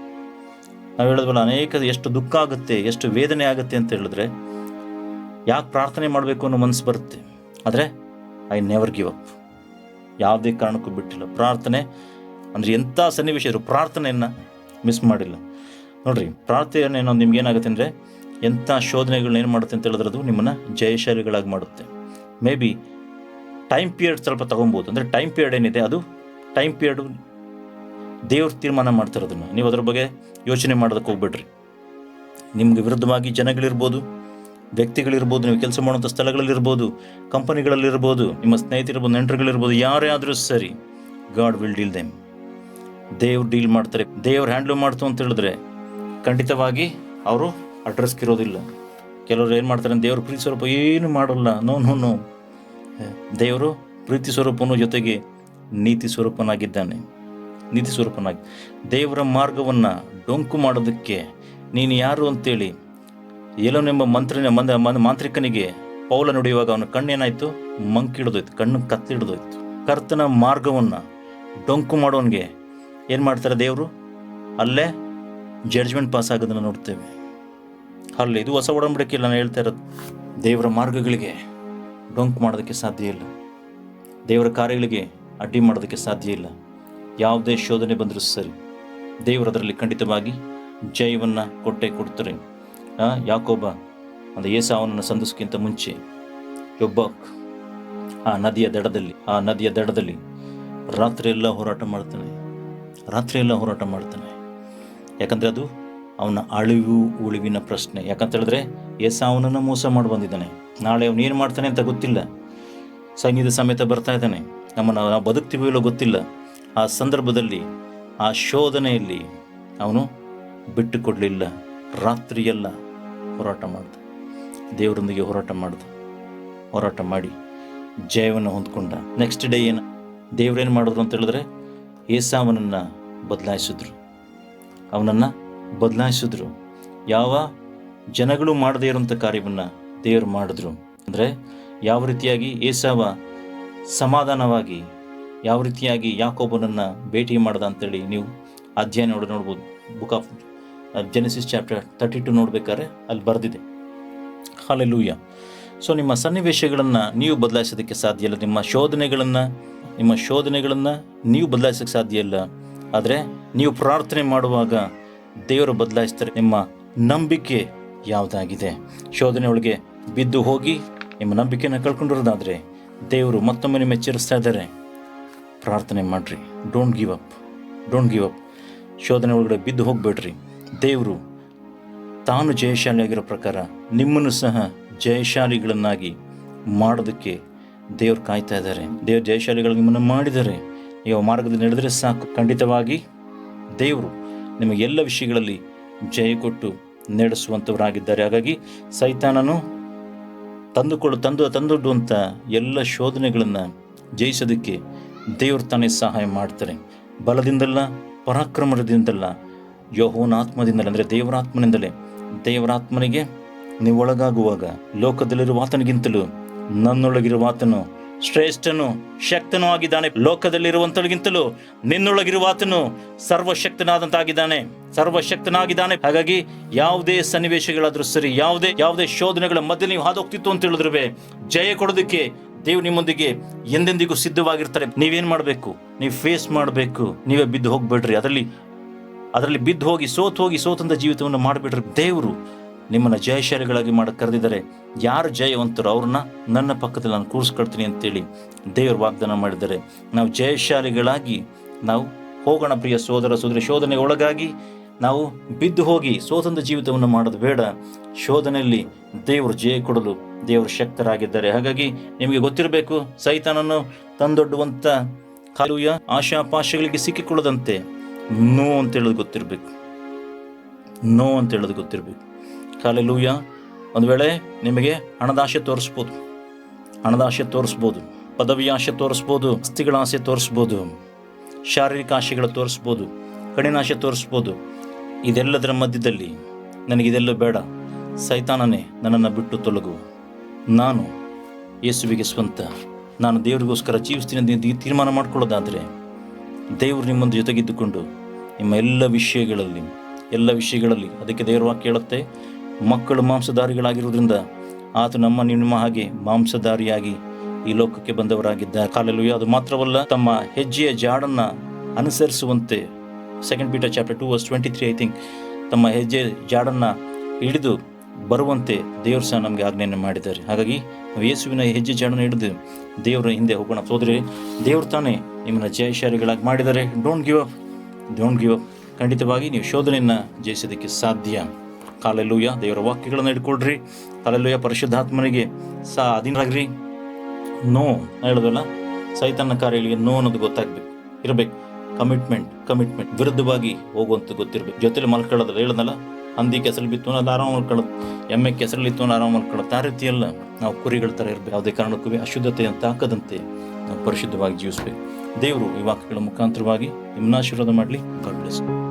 ನಾವು ಹೇಳಿದ್ವಲ್ಲ ಅನೇಕ ಎಷ್ಟು ದುಃಖ ಆಗುತ್ತೆ, ಎಷ್ಟು ವೇದನೆ ಆಗುತ್ತೆ ಅಂತ ಹೇಳಿದ್ರೆ ಯಾಕೆ ಪ್ರಾರ್ಥನೆ ಮಾಡಬೇಕು ಅನ್ನೋ ಮನಸ್ಸು ಬರುತ್ತೆ. ಆದರೆ ಐ ನೆವರ್ ಗಿವ್ ಅಪ್ ಯಾವುದೇ ಕಾರಣಕ್ಕೂ ಬಿಟ್ಟಿಲ್ಲ. ಪ್ರಾರ್ಥನೆ ಅಂದರೆ ಎಂಥ ಸನ್ನಿವೇಶ ಇದ್ರು ಪ್ರಾರ್ಥನೆಯನ್ನು ಮಿಸ್ ಮಾಡಿಲ್ಲ. ನೋಡ್ರಿ ಪ್ರಾರ್ಥನೆ ಅನ್ನೋದು ನಿಮ್ಗೆ ಏನಾಗುತ್ತೆ ಅಂದರೆ ಎಂಥ ಶೋಧನೆಗಳನ್ನ ಏನು ಮಾಡುತ್ತೆ ಅಂತ ಹೇಳಿದ್ರೆ ಅದು ನಿಮ್ಮನ್ನು ಜಯಶಾಲಿಗಳಾಗಿ ಮಾಡುತ್ತೆ. ಮೇ ಬಿ ಟೈಮ್ ಪೀರಿಯಡ್ ಸ್ವಲ್ಪ ತೊಗೊಬೋದು. ಅಂದರೆ ಟೈಮ್ ಪೀರಿಯಡ್ ಏನಿದೆ ಅದು? ಟೈಮ್ ಪೀರಿಯಡು ದೇವ್ರ ತೀರ್ಮಾನ ಮಾಡ್ತಾರೆ ಅದನ್ನು ನೀವು ಅದ್ರ ಬಗ್ಗೆ ಯೋಚನೆ ಮಾಡೋದಕ್ಕೆ ಹೋಗ್ಬಿಡ್ರಿ. ನಿಮ್ಗೆ ವಿರುದ್ಧವಾಗಿ ಜನಗಳಿರ್ಬೋದು, ವ್ಯಕ್ತಿಗಳಿರ್ಬೋದು, ನೀವು ಕೆಲಸ ಮಾಡುವಂಥ ಸ್ಥಳಗಳಲ್ಲಿರ್ಬೋದು ಕಂಪನಿಗಳಲ್ಲಿರ್ಬೋದು ನಿಮ್ಮ ಸ್ನೇಹಿತರಿರ್ಬೋದು, ನೆಂಟರುಗಳಿರ್ಬೋದು, ಯಾರೇ ಆದರೂ ಸರಿ ಗಾಡ್ ವಿಲ್ ಡೀಲ್ ದೆಮ್ ದೇವ್ರು ಡೀಲ್ ಮಾಡ್ತಾರೆ. ದೇವ್ರು ಹ್ಯಾಂಡ್ಲ್ ಮಾಡ್ತು ಅಂತ ಹೇಳಿದ್ರೆ ಖಂಡಿತವಾಗಿ ಅವರು ಅಡ್ರೆಸ್ಗೆ ಇರೋದಿಲ್ಲ ಕೆಲವರು ಏನು ಮಾಡ್ತಾರೆ, ದೇವ್ರ ಪ್ರೀತಿ ಸ್ವರೂಪ ಏನು ಮಾಡಲ್ಲ. ನೋ ನೋ ನೋ ದೇವರು ಪ್ರೀತಿ ಸ್ವರೂಪನು ಜೊತೆಗೆ ನೀತಿ ಸ್ವರೂಪನಾಗಿದ್ದಾನೆ. ನೀತಿ ಸ್ವರೂಪನಾಗಿ. ದೇವರ ಮಾರ್ಗವನ್ನು ಡೊಂಕು ಮಾಡೋದಕ್ಕೆ ನೀನು ಯಾರು ಅಂತೇಳಿ ಏಲೋನೆಂಬ ಮಂತ್ರನ ಮಂದ ಮಾಂತ್ರಿಕನಿಗೆ ಪೌಲ ನುಡಿಯುವಾಗ ಅವನ ಕಣ್ಣೇನಾಯಿತು? ಮಂಕಿಡ್ದೋಯ್ತು. ಕಣ್ಣು ಕತ್ತಿಡ್ದೋಯ್ತು. ಕರ್ತನ ಮಾರ್ಗವನ್ನು ಡೊಂಕು ಮಾಡೋನಿಗೆ ಏನು ಮಾಡ್ತಾರೆ ದೇವರು? ಅಲ್ಲೇ ಜಡ್ಜ್ಮೆಂಟ್ ಪಾಸ್ ಆಗೋದನ್ನು ನೋಡ್ತೇವೆ. ಅಲ್ಲಿ ಇದು ಹೊಸ ಒಡಂಬಡಿಕೆ ನಾನು ಹೇಳ್ತಾ ಇರೋದು. ದೇವರ ಮಾರ್ಗಗಳಿಗೆ ಡೊಂಕ್ ಮಾಡೋದಕ್ಕೆ ಸಾಧ್ಯ ಇಲ್ಲ. ದೇವರ ಕಾರ್ಯಗಳಿಗೆ ಅಡ್ಡಿ ಮಾಡೋದಕ್ಕೆ ಸಾಧ್ಯ ಇಲ್ಲ. ಯಾವುದೇ ಶೋಧನೆ ಬಂದರೂ ಸರಿ. ದೇವರು ಅದರಲ್ಲಿ ಖಂಡಿತವಾಗಿ ಜೈವನ್ನು ಕೊಟ್ಟೆ ಕೊಡ್ತಾರೆ. ಯಾಕೋಬ ಒಂದು ಏಸಾವನನ್ನು ಸಂದಿಸ್ಕಿಂತ ಮುಂಚೆ ಒಬ್ಬ ಆ ನದಿಯ ದಡದಲ್ಲಿ, ಆ ನದಿಯ ದಡದಲ್ಲಿ ರಾತ್ರಿ ಎಲ್ಲ ಹೋರಾಟ ಮಾಡ್ತಾನೆ. ರಾತ್ರಿ ಎಲ್ಲ ಹೋರಾಟ ಮಾಡ್ತಾನೆ. ಯಾಕಂದರೆ ಅದು ಅವನ ಅಳಿವು, ಉಳಿವಿನ ಪ್ರಶ್ನೆ. ಯಾಕಂತ ಹೇಳಿದ್ರೆ ಏಸಾವನನ್ನು ಮೋಸ ಮಾಡಿ ಬಂದಿದ್ದಾನೆ. ನಾಳೆ ಅವನು ಏನು ಮಾಡ್ತಾನೆ ಅಂತ ಗೊತ್ತಿಲ್ಲ. ಸೈನ್ಯದ ಸಮೇತ ಬರ್ತಾ ಇದ್ದಾನೆ. ನಮ್ಮನ್ನು ನಾವು ಬದುಕ್ತೀವೋ ಇಲ್ಲೋ ಗೊತ್ತಿಲ್ಲ. ಆ ಸಂದರ್ಭದಲ್ಲಿ, ಆ ಶೋಧನೆಯಲ್ಲಿ ಅವನು ಬಿಟ್ಟು ಕೊಡಲಿಲ್ಲ. ರಾತ್ರಿಯೆಲ್ಲ ಹೋರಾಟ ಮಾಡ್ದ. ದೇವರೊಂದಿಗೆ ಹೋರಾಟ ಮಾಡ್ದ. ಹೋರಾಟ ಮಾಡಿ ಜಯವನ್ನು ಹೊಂದ್ಕೊಂಡ. ನೆಕ್ಸ್ಟ್ ಡೇ ಏನು? ದೇವ್ರೇನು ಮಾಡಿದ್ರು ಅಂತ ಹೇಳಿದ್ರೆ ಏಸಾವನನ್ನು ಬದಲಾಯಿಸಿದ್ರು. ಅವನನ್ನು ಬದಲಾಯಿಸಿದ್ರು. ಯಾವ ಜನಗಳು ಮಾಡದೇ ಇರುವಂಥ ಕಾರ್ಯವನ್ನು ದೇವರು ಮಾಡಿದ್ರು. ಅಂದರೆ ಯಾವ ರೀತಿಯಾಗಿ ಏಸಾವ ಸಮಾಧಾನವಾಗಿ, ಯಾವ ರೀತಿಯಾಗಿ ಯಾಕೋಬನನ್ನು ಭೇಟಿ ಮಾಡ್ದ ಅಂತೇಳಿ ನೀವು ಅಧ್ಯಯನ ನೋಡಿ, ನೋಡ್ಬೋದು. Book of Genesis chapter thirty two ನೋಡ್ಬೇಕಾದ್ರೆ ಅಲ್ಲಿ ಬರೆದಿದೆ. ಹಾಲೆಲೂಯ ಸೊ ನಿಮ್ಮ ಸನ್ನಿವೇಶಗಳನ್ನು ನೀವು ಬದಲಾಯಿಸೋದಕ್ಕೆ ಸಾಧ್ಯ ಇಲ್ಲ. ನಿಮ್ಮ ಶೋಧನೆಗಳನ್ನು ನಿಮ್ಮ ಶೋಧನೆಗಳನ್ನು ನೀವು ಬದಲಾಯಿಸೋಕ್ಕೆ ಸಾಧ್ಯ ಇಲ್ಲ. ಆದರೆ ನೀವು ಪ್ರಾರ್ಥನೆ ಮಾಡುವಾಗ ದೇವರು ಬದಲಾಯಿಸ್ತಾರೆ ನಿಮ್ಮ ನಂಬಿಕೆ ಯಾವುದಾಗಿದೆ? ಶೋಧನೆ ಒಳಗೆ ಬಿದ್ದು ಹೋಗಿ ನಿಮ್ಮ ನಂಬಿಕೆಯನ್ನು ಕಳ್ಕೊಂಡಿರೋದಾದರೆ ದೇವರು ಮತ್ತೊಮ್ಮೆ ನಿಮ್ಮ ಎಚ್ಚರಿಸ್ತಾ ಇದ್ದಾರೆ. ಪ್ರಾರ್ಥನೆ ಮಾಡಿರಿ. Don't give up don't give up ಶೋಧನೆ ಒಳಗಡೆ ಬಿದ್ದು ಹೋಗಬೇಡ್ರಿ. ದೇವರು ತಾನು ಜಯಶಾಲಿಯಾಗಿರೋ ಪ್ರಕಾರ ನಿಮ್ಮನ್ನು ಸಹ ಜಯಶಾಲಿಗಳನ್ನಾಗಿ ಮಾಡೋದಕ್ಕೆ ದೇವ್ರು ಕಾಯ್ತಾ ಇದ್ದಾರೆ. ದೇವ್ರ ಜಯಶಾಲಿಗಳು ನಿಮ್ಮನ್ನು ಮಾಡಿದ್ದಾರೆ. ನೀವು ಮಾರ್ಗದಲ್ಲಿ ನಡೆದರೆ ಸಾಕು. ಖಂಡಿತವಾಗಿ ದೇವರು ನಿಮಗೆ ಎಲ್ಲ ವಿಷಯಗಳಲ್ಲಿ ಜಯ ಕೊಟ್ಟು ನಡೆಸುವಂಥವರಾಗಿದ್ದಾರೆ. ಹಾಗಾಗಿ ಸೈತಾನನು ತಂದುಕೊಳ್ಳು ತಂದು, ತಂದೊಡ್ಡುವಂಥ ಎಲ್ಲ ಶೋಧನೆಗಳನ್ನು ಜಯಿಸೋದಕ್ಕೆ ದೇವರು ತಾನೇ ಸಹಾಯ ಮಾಡ್ತಾರೆ. ಬಲದಿಂದಲ್ಲ, ಪರಾಕ್ರಮದಿಂದಲ್ಲ ಯೋಹೋನ ಆತ್ಮದಿಂದಲೇ ಅಂದರೆ ದೇವರಾತ್ಮನಿಂದಲೇ ದೇವರಾತ್ಮನಿಗೆ ನೀವು ಒಳಗಾಗುವಾಗ, ಲೋಕದಲ್ಲಿರುವ ಆತನಿಗಿಂತಲೂ ನನ್ನೊಳಗಿರುವ ಆತನು ಶ್ರೇಷ್ಠನು, ಶಕ್ತನೂ ಆಗಿದ್ದಾನೆ. ಲೋಕದಲ್ಲಿರುವಂತಳಿಗಿಂತಲೂ ನಿನ್ನೊಳಗಿರುವ ಆತನು ಸರ್ವಶಕ್ತನಾದಂತಾಗಿದ್ದಾನೆ. ಸರ್ವಶಕ್ತನಾಗಿದ್ದಾನೆ. ಹಾಗಾಗಿ ಯಾವುದೇ ಸನ್ನಿವೇಶಗಳಾದ್ರೂ ಸರಿ, ಯಾವುದೇ ಯಾವುದೇ ಶೋಧನೆಗಳ ಮಧ್ಯೆ ನೀವು ಹಾದೋಗ್ತಿತ್ತು ಅಂತ ಹೇಳಿದ್ರೆ ಜಯ ಕೊಡೋದಕ್ಕೆ ದೇವ್ ನಿಮ್ಮೊಂದಿಗೆ ಎಂದೆಂದಿಗೂ ಸಿದ್ಧವಾಗಿರ್ತಾರೆ. ನೀವೇನ್ ಮಾಡಬೇಕು? ನೀವು ಫೇಸ್ ಮಾಡಬೇಕು. ನೀವೇ ಬಿದ್ದು ಹೋಗ್ಬೇಡ್ರಿ. ಅದರಲ್ಲಿ ಅದರಲ್ಲಿ ಬಿದ್ದು ಹೋಗಿ, ಸೋತು ಹೋಗಿ, ಸೋತಂತ ಜೀವಿತವನ್ನು ಮಾಡಿಬಿಡ್ರಿ. ದೇವರು ನಿಮ್ಮನ್ನು ಜಯಶಾಲಿಗಳಾಗಿ ಮಾಡಿ ಕರೆದಿದ್ದಾರೆ. ಯಾರು ಜಯವಂತರು ಅವ್ರನ್ನ ನನ್ನ ಪಕ್ಕದಲ್ಲಿ ನಾನು ಕೂರಿಸ್ಕೊಳ್ತೀನಿ ಅಂತೇಳಿ ದೇವರು ವಾಗ್ದಾನ ಮಾಡಿದ್ದಾರೆ. ನಾವು ಜಯಶಾಲಿಗಳಾಗಿ ನಾವು ಹೋಗೋಣ ಪ್ರಿಯ ಸೋದರ ಸೋದರಿ ಶೋಧನೆ ಒಳಗಾಗಿ ನಾವು ಬಿದ್ದು ಹೋಗಿ ಸ್ವತಂತ್ರ ಜೀವಿತವನ್ನು ಮಾಡೋದು ಬೇಡ. ಶೋಧನೆಯಲ್ಲಿ ದೇವರು ಜಯ ಕೊಡಲು ದೇವರು ಶಕ್ತರಾಗಿದ್ದಾರೆ. ಹಾಗಾಗಿ ನಿಮಗೆ ಗೊತ್ತಿರಬೇಕು ಸೈತಾನನ್ನು ತಂದೊಡ್ಡುವಂಥ ಕಾಲುಯ ಆಶಾಪಾಶಗಳಿಗೆ ಸಿಕ್ಕಿಕೊಳ್ಳದಂತೆ ನೋ ಅಂತ ಹೇಳೋದು ಗೊತ್ತಿರಬೇಕು. ನೋ ಅಂತ ಹೇಳೋದು ಗೊತ್ತಿರಬೇಕು. ಕಾಲೆಲೂಯ ಒಂದು ವೇಳೆ ನಿಮಗೆ ಹಣದಾಶೆ ತೋರಿಸ್ಬೋದು. ಹಣದಾಶೆ ತೋರಿಸ್ಬೋದು. ಪದವಿ ಆಸೆ ತೋರಿಸ್ಬೋದು. ಅಸ್ಥಿಗಳ ಆಸೆ ತೋರಿಸ್ಬೋದು. ಶಾರೀರಿಕ ಆಶೆಗಳು ತೋರಿಸ್ಬೋದು. ಕಡಿನಾಶ ತೋರಿಸ್ಬೋದು. ಇದೆಲ್ಲದರ ಮಧ್ಯದಲ್ಲಿ ನನಗಿದೆಲ್ಲ ಬೇಡ. ಸೈತಾನನೇ ನನ್ನನ್ನು ಬಿಟ್ಟು ತೊಲಗು. ನಾನು ಯೇಸುವಿಗೆ ಸ್ವಂತ. ನಾನು ದೇವರಿಗೋಸ್ಕರ ಜೀವಿಸ್ತೀನಿ ತೀರ್ಮಾನ ಮಾಡ್ಕೊಳ್ಳೋದಾದರೆ ದೇವರು ನಿಮ್ಮೊಂದು ಜೊತೆಗಿದ್ದುಕೊಂಡು ನಿಮ್ಮ ಎಲ್ಲ ವಿಷಯಗಳಲ್ಲಿ ಎಲ್ಲ ವಿಷಯಗಳಲ್ಲಿ ಅದಕ್ಕೆ ದೇವರ ಕೇಳುತ್ತೆ. ಮಕ್ಕಳು ಮಾಂಸಧಾರಿಗಳಾಗಿರುವುದರಿಂದ ಆತ ನಮ್ಮ ನಿಮ್ಮ ಹಾಗೆ ಮಾಂಸಧಾರಿಯಾಗಿ ಈ ಲೋಕಕ್ಕೆ ಬಂದವರಾಗಿದ್ದ ಕಾಲಲ್ಲಿ ಅದು ಮಾತ್ರವಲ್ಲ, ತಮ್ಮ ಹೆಜ್ಜೆಯ ಜಾಡನ್ನು ಅನುಸರಿಸುವಂತೆ second Peter chapter two verse twenty three I think ತಮ್ಮ ಹೆಜ್ಜೆ ಜಾಡನ್ನು ಹಿಡಿದು ಬರುವಂತೆ ದೇವರು ಸಹ ನಮಗೆ ಆಜ್ಞೆಯನ್ನು ಮಾಡಿದ್ದಾರೆ. ಹಾಗಾಗಿ ಯೇಸುವಿನ ಹೆಜ್ಜೆ ಜಾಡನ್ನು ಹಿಡಿದು ದೇವರ ಹಿಂದೆ ಹೋಗೋಣ. ಸೋದರಿ, ದೇವ್ರು ತಾನೇ ನಿಮ್ಮನ್ನು ಜಯಶಾಲಿಗಳಾಗಿ ಮಾಡಿದ್ದಾರೆ. Don't give up don't give up ಖಂಡಿತವಾಗಿ ನೀವು ಶೋಧನೆಯನ್ನು ಜಯಿಸೋದಕ್ಕೆ ಸಾಧ್ಯ. ಕಾಲೆಲ್ಲೂಯ ದೇವರ ವಾಕ್ಯಗಳನ್ನು ಹಿಡ್ಕೊಳ್ರಿ. ಕಾಲೆಲ್ಲೂಯ ಪರಿಶುದ್ಧಾತ್ಮನಿಗೆ ಸಹ ಅಧೀನರಾಗ್ರಿ. ನೋ ಹೇಳೋದಲ್ಲ ಸೈತನ್ನ ಕಾರ್ಯಗಳಿಗೆ ನೋ ಅನ್ನೋದು ಗೊತ್ತಾಗ್ಬೇಕು. ಇರಬೇಕು. Commitment commitment. ವಿರುದ್ಧವಾಗಿ ಹೋಗುವಂತ ಗೊತ್ತಿರಬೇಕು. ಜೊತೆಲಿ ಮಲ್ಕೊಳ್ಳೋದಲ್ಲ, ಹೇಳೋದಲ್ಲ. ಹಂದಿ ಕೆಸರು ಬಿತ್ತು ಅನ್ನೋದು ಆರಾಮ ಮಲ್ಕೊಳ್ಳೋದು. ಎಮ್ಮೆ ಕೆಸರಲ್ಲಿತ್ತು ಅನ್ನೋ ಆರಾಮ ಮಲ್ಕೊಳ್ಳೋದು. ಆ ರೀತಿಯೆಲ್ಲ ನಾವು ಕುರಿಗಳ ಥರ ಇರಬೇಕು. ಯಾವುದೇ ಕಾರಣಕ್ಕೂ ಅಶುದ್ಧತೆ ಅಂತ ಹಾಕದಂತೆ ನಾವು ಪರಿಶುದ್ಧವಾಗಿ ಜೀವಿಸಬೇಕು. ದೇವರು ಈ ವಾಕ್ಯಗಳ ಮುಖಾಂತರವಾಗಿ ನಿಮ್ಮನ್ನ ಆಶೀರ್ವಾದ ಮಾಡಲಿ. ಬ್ಲೆಸ್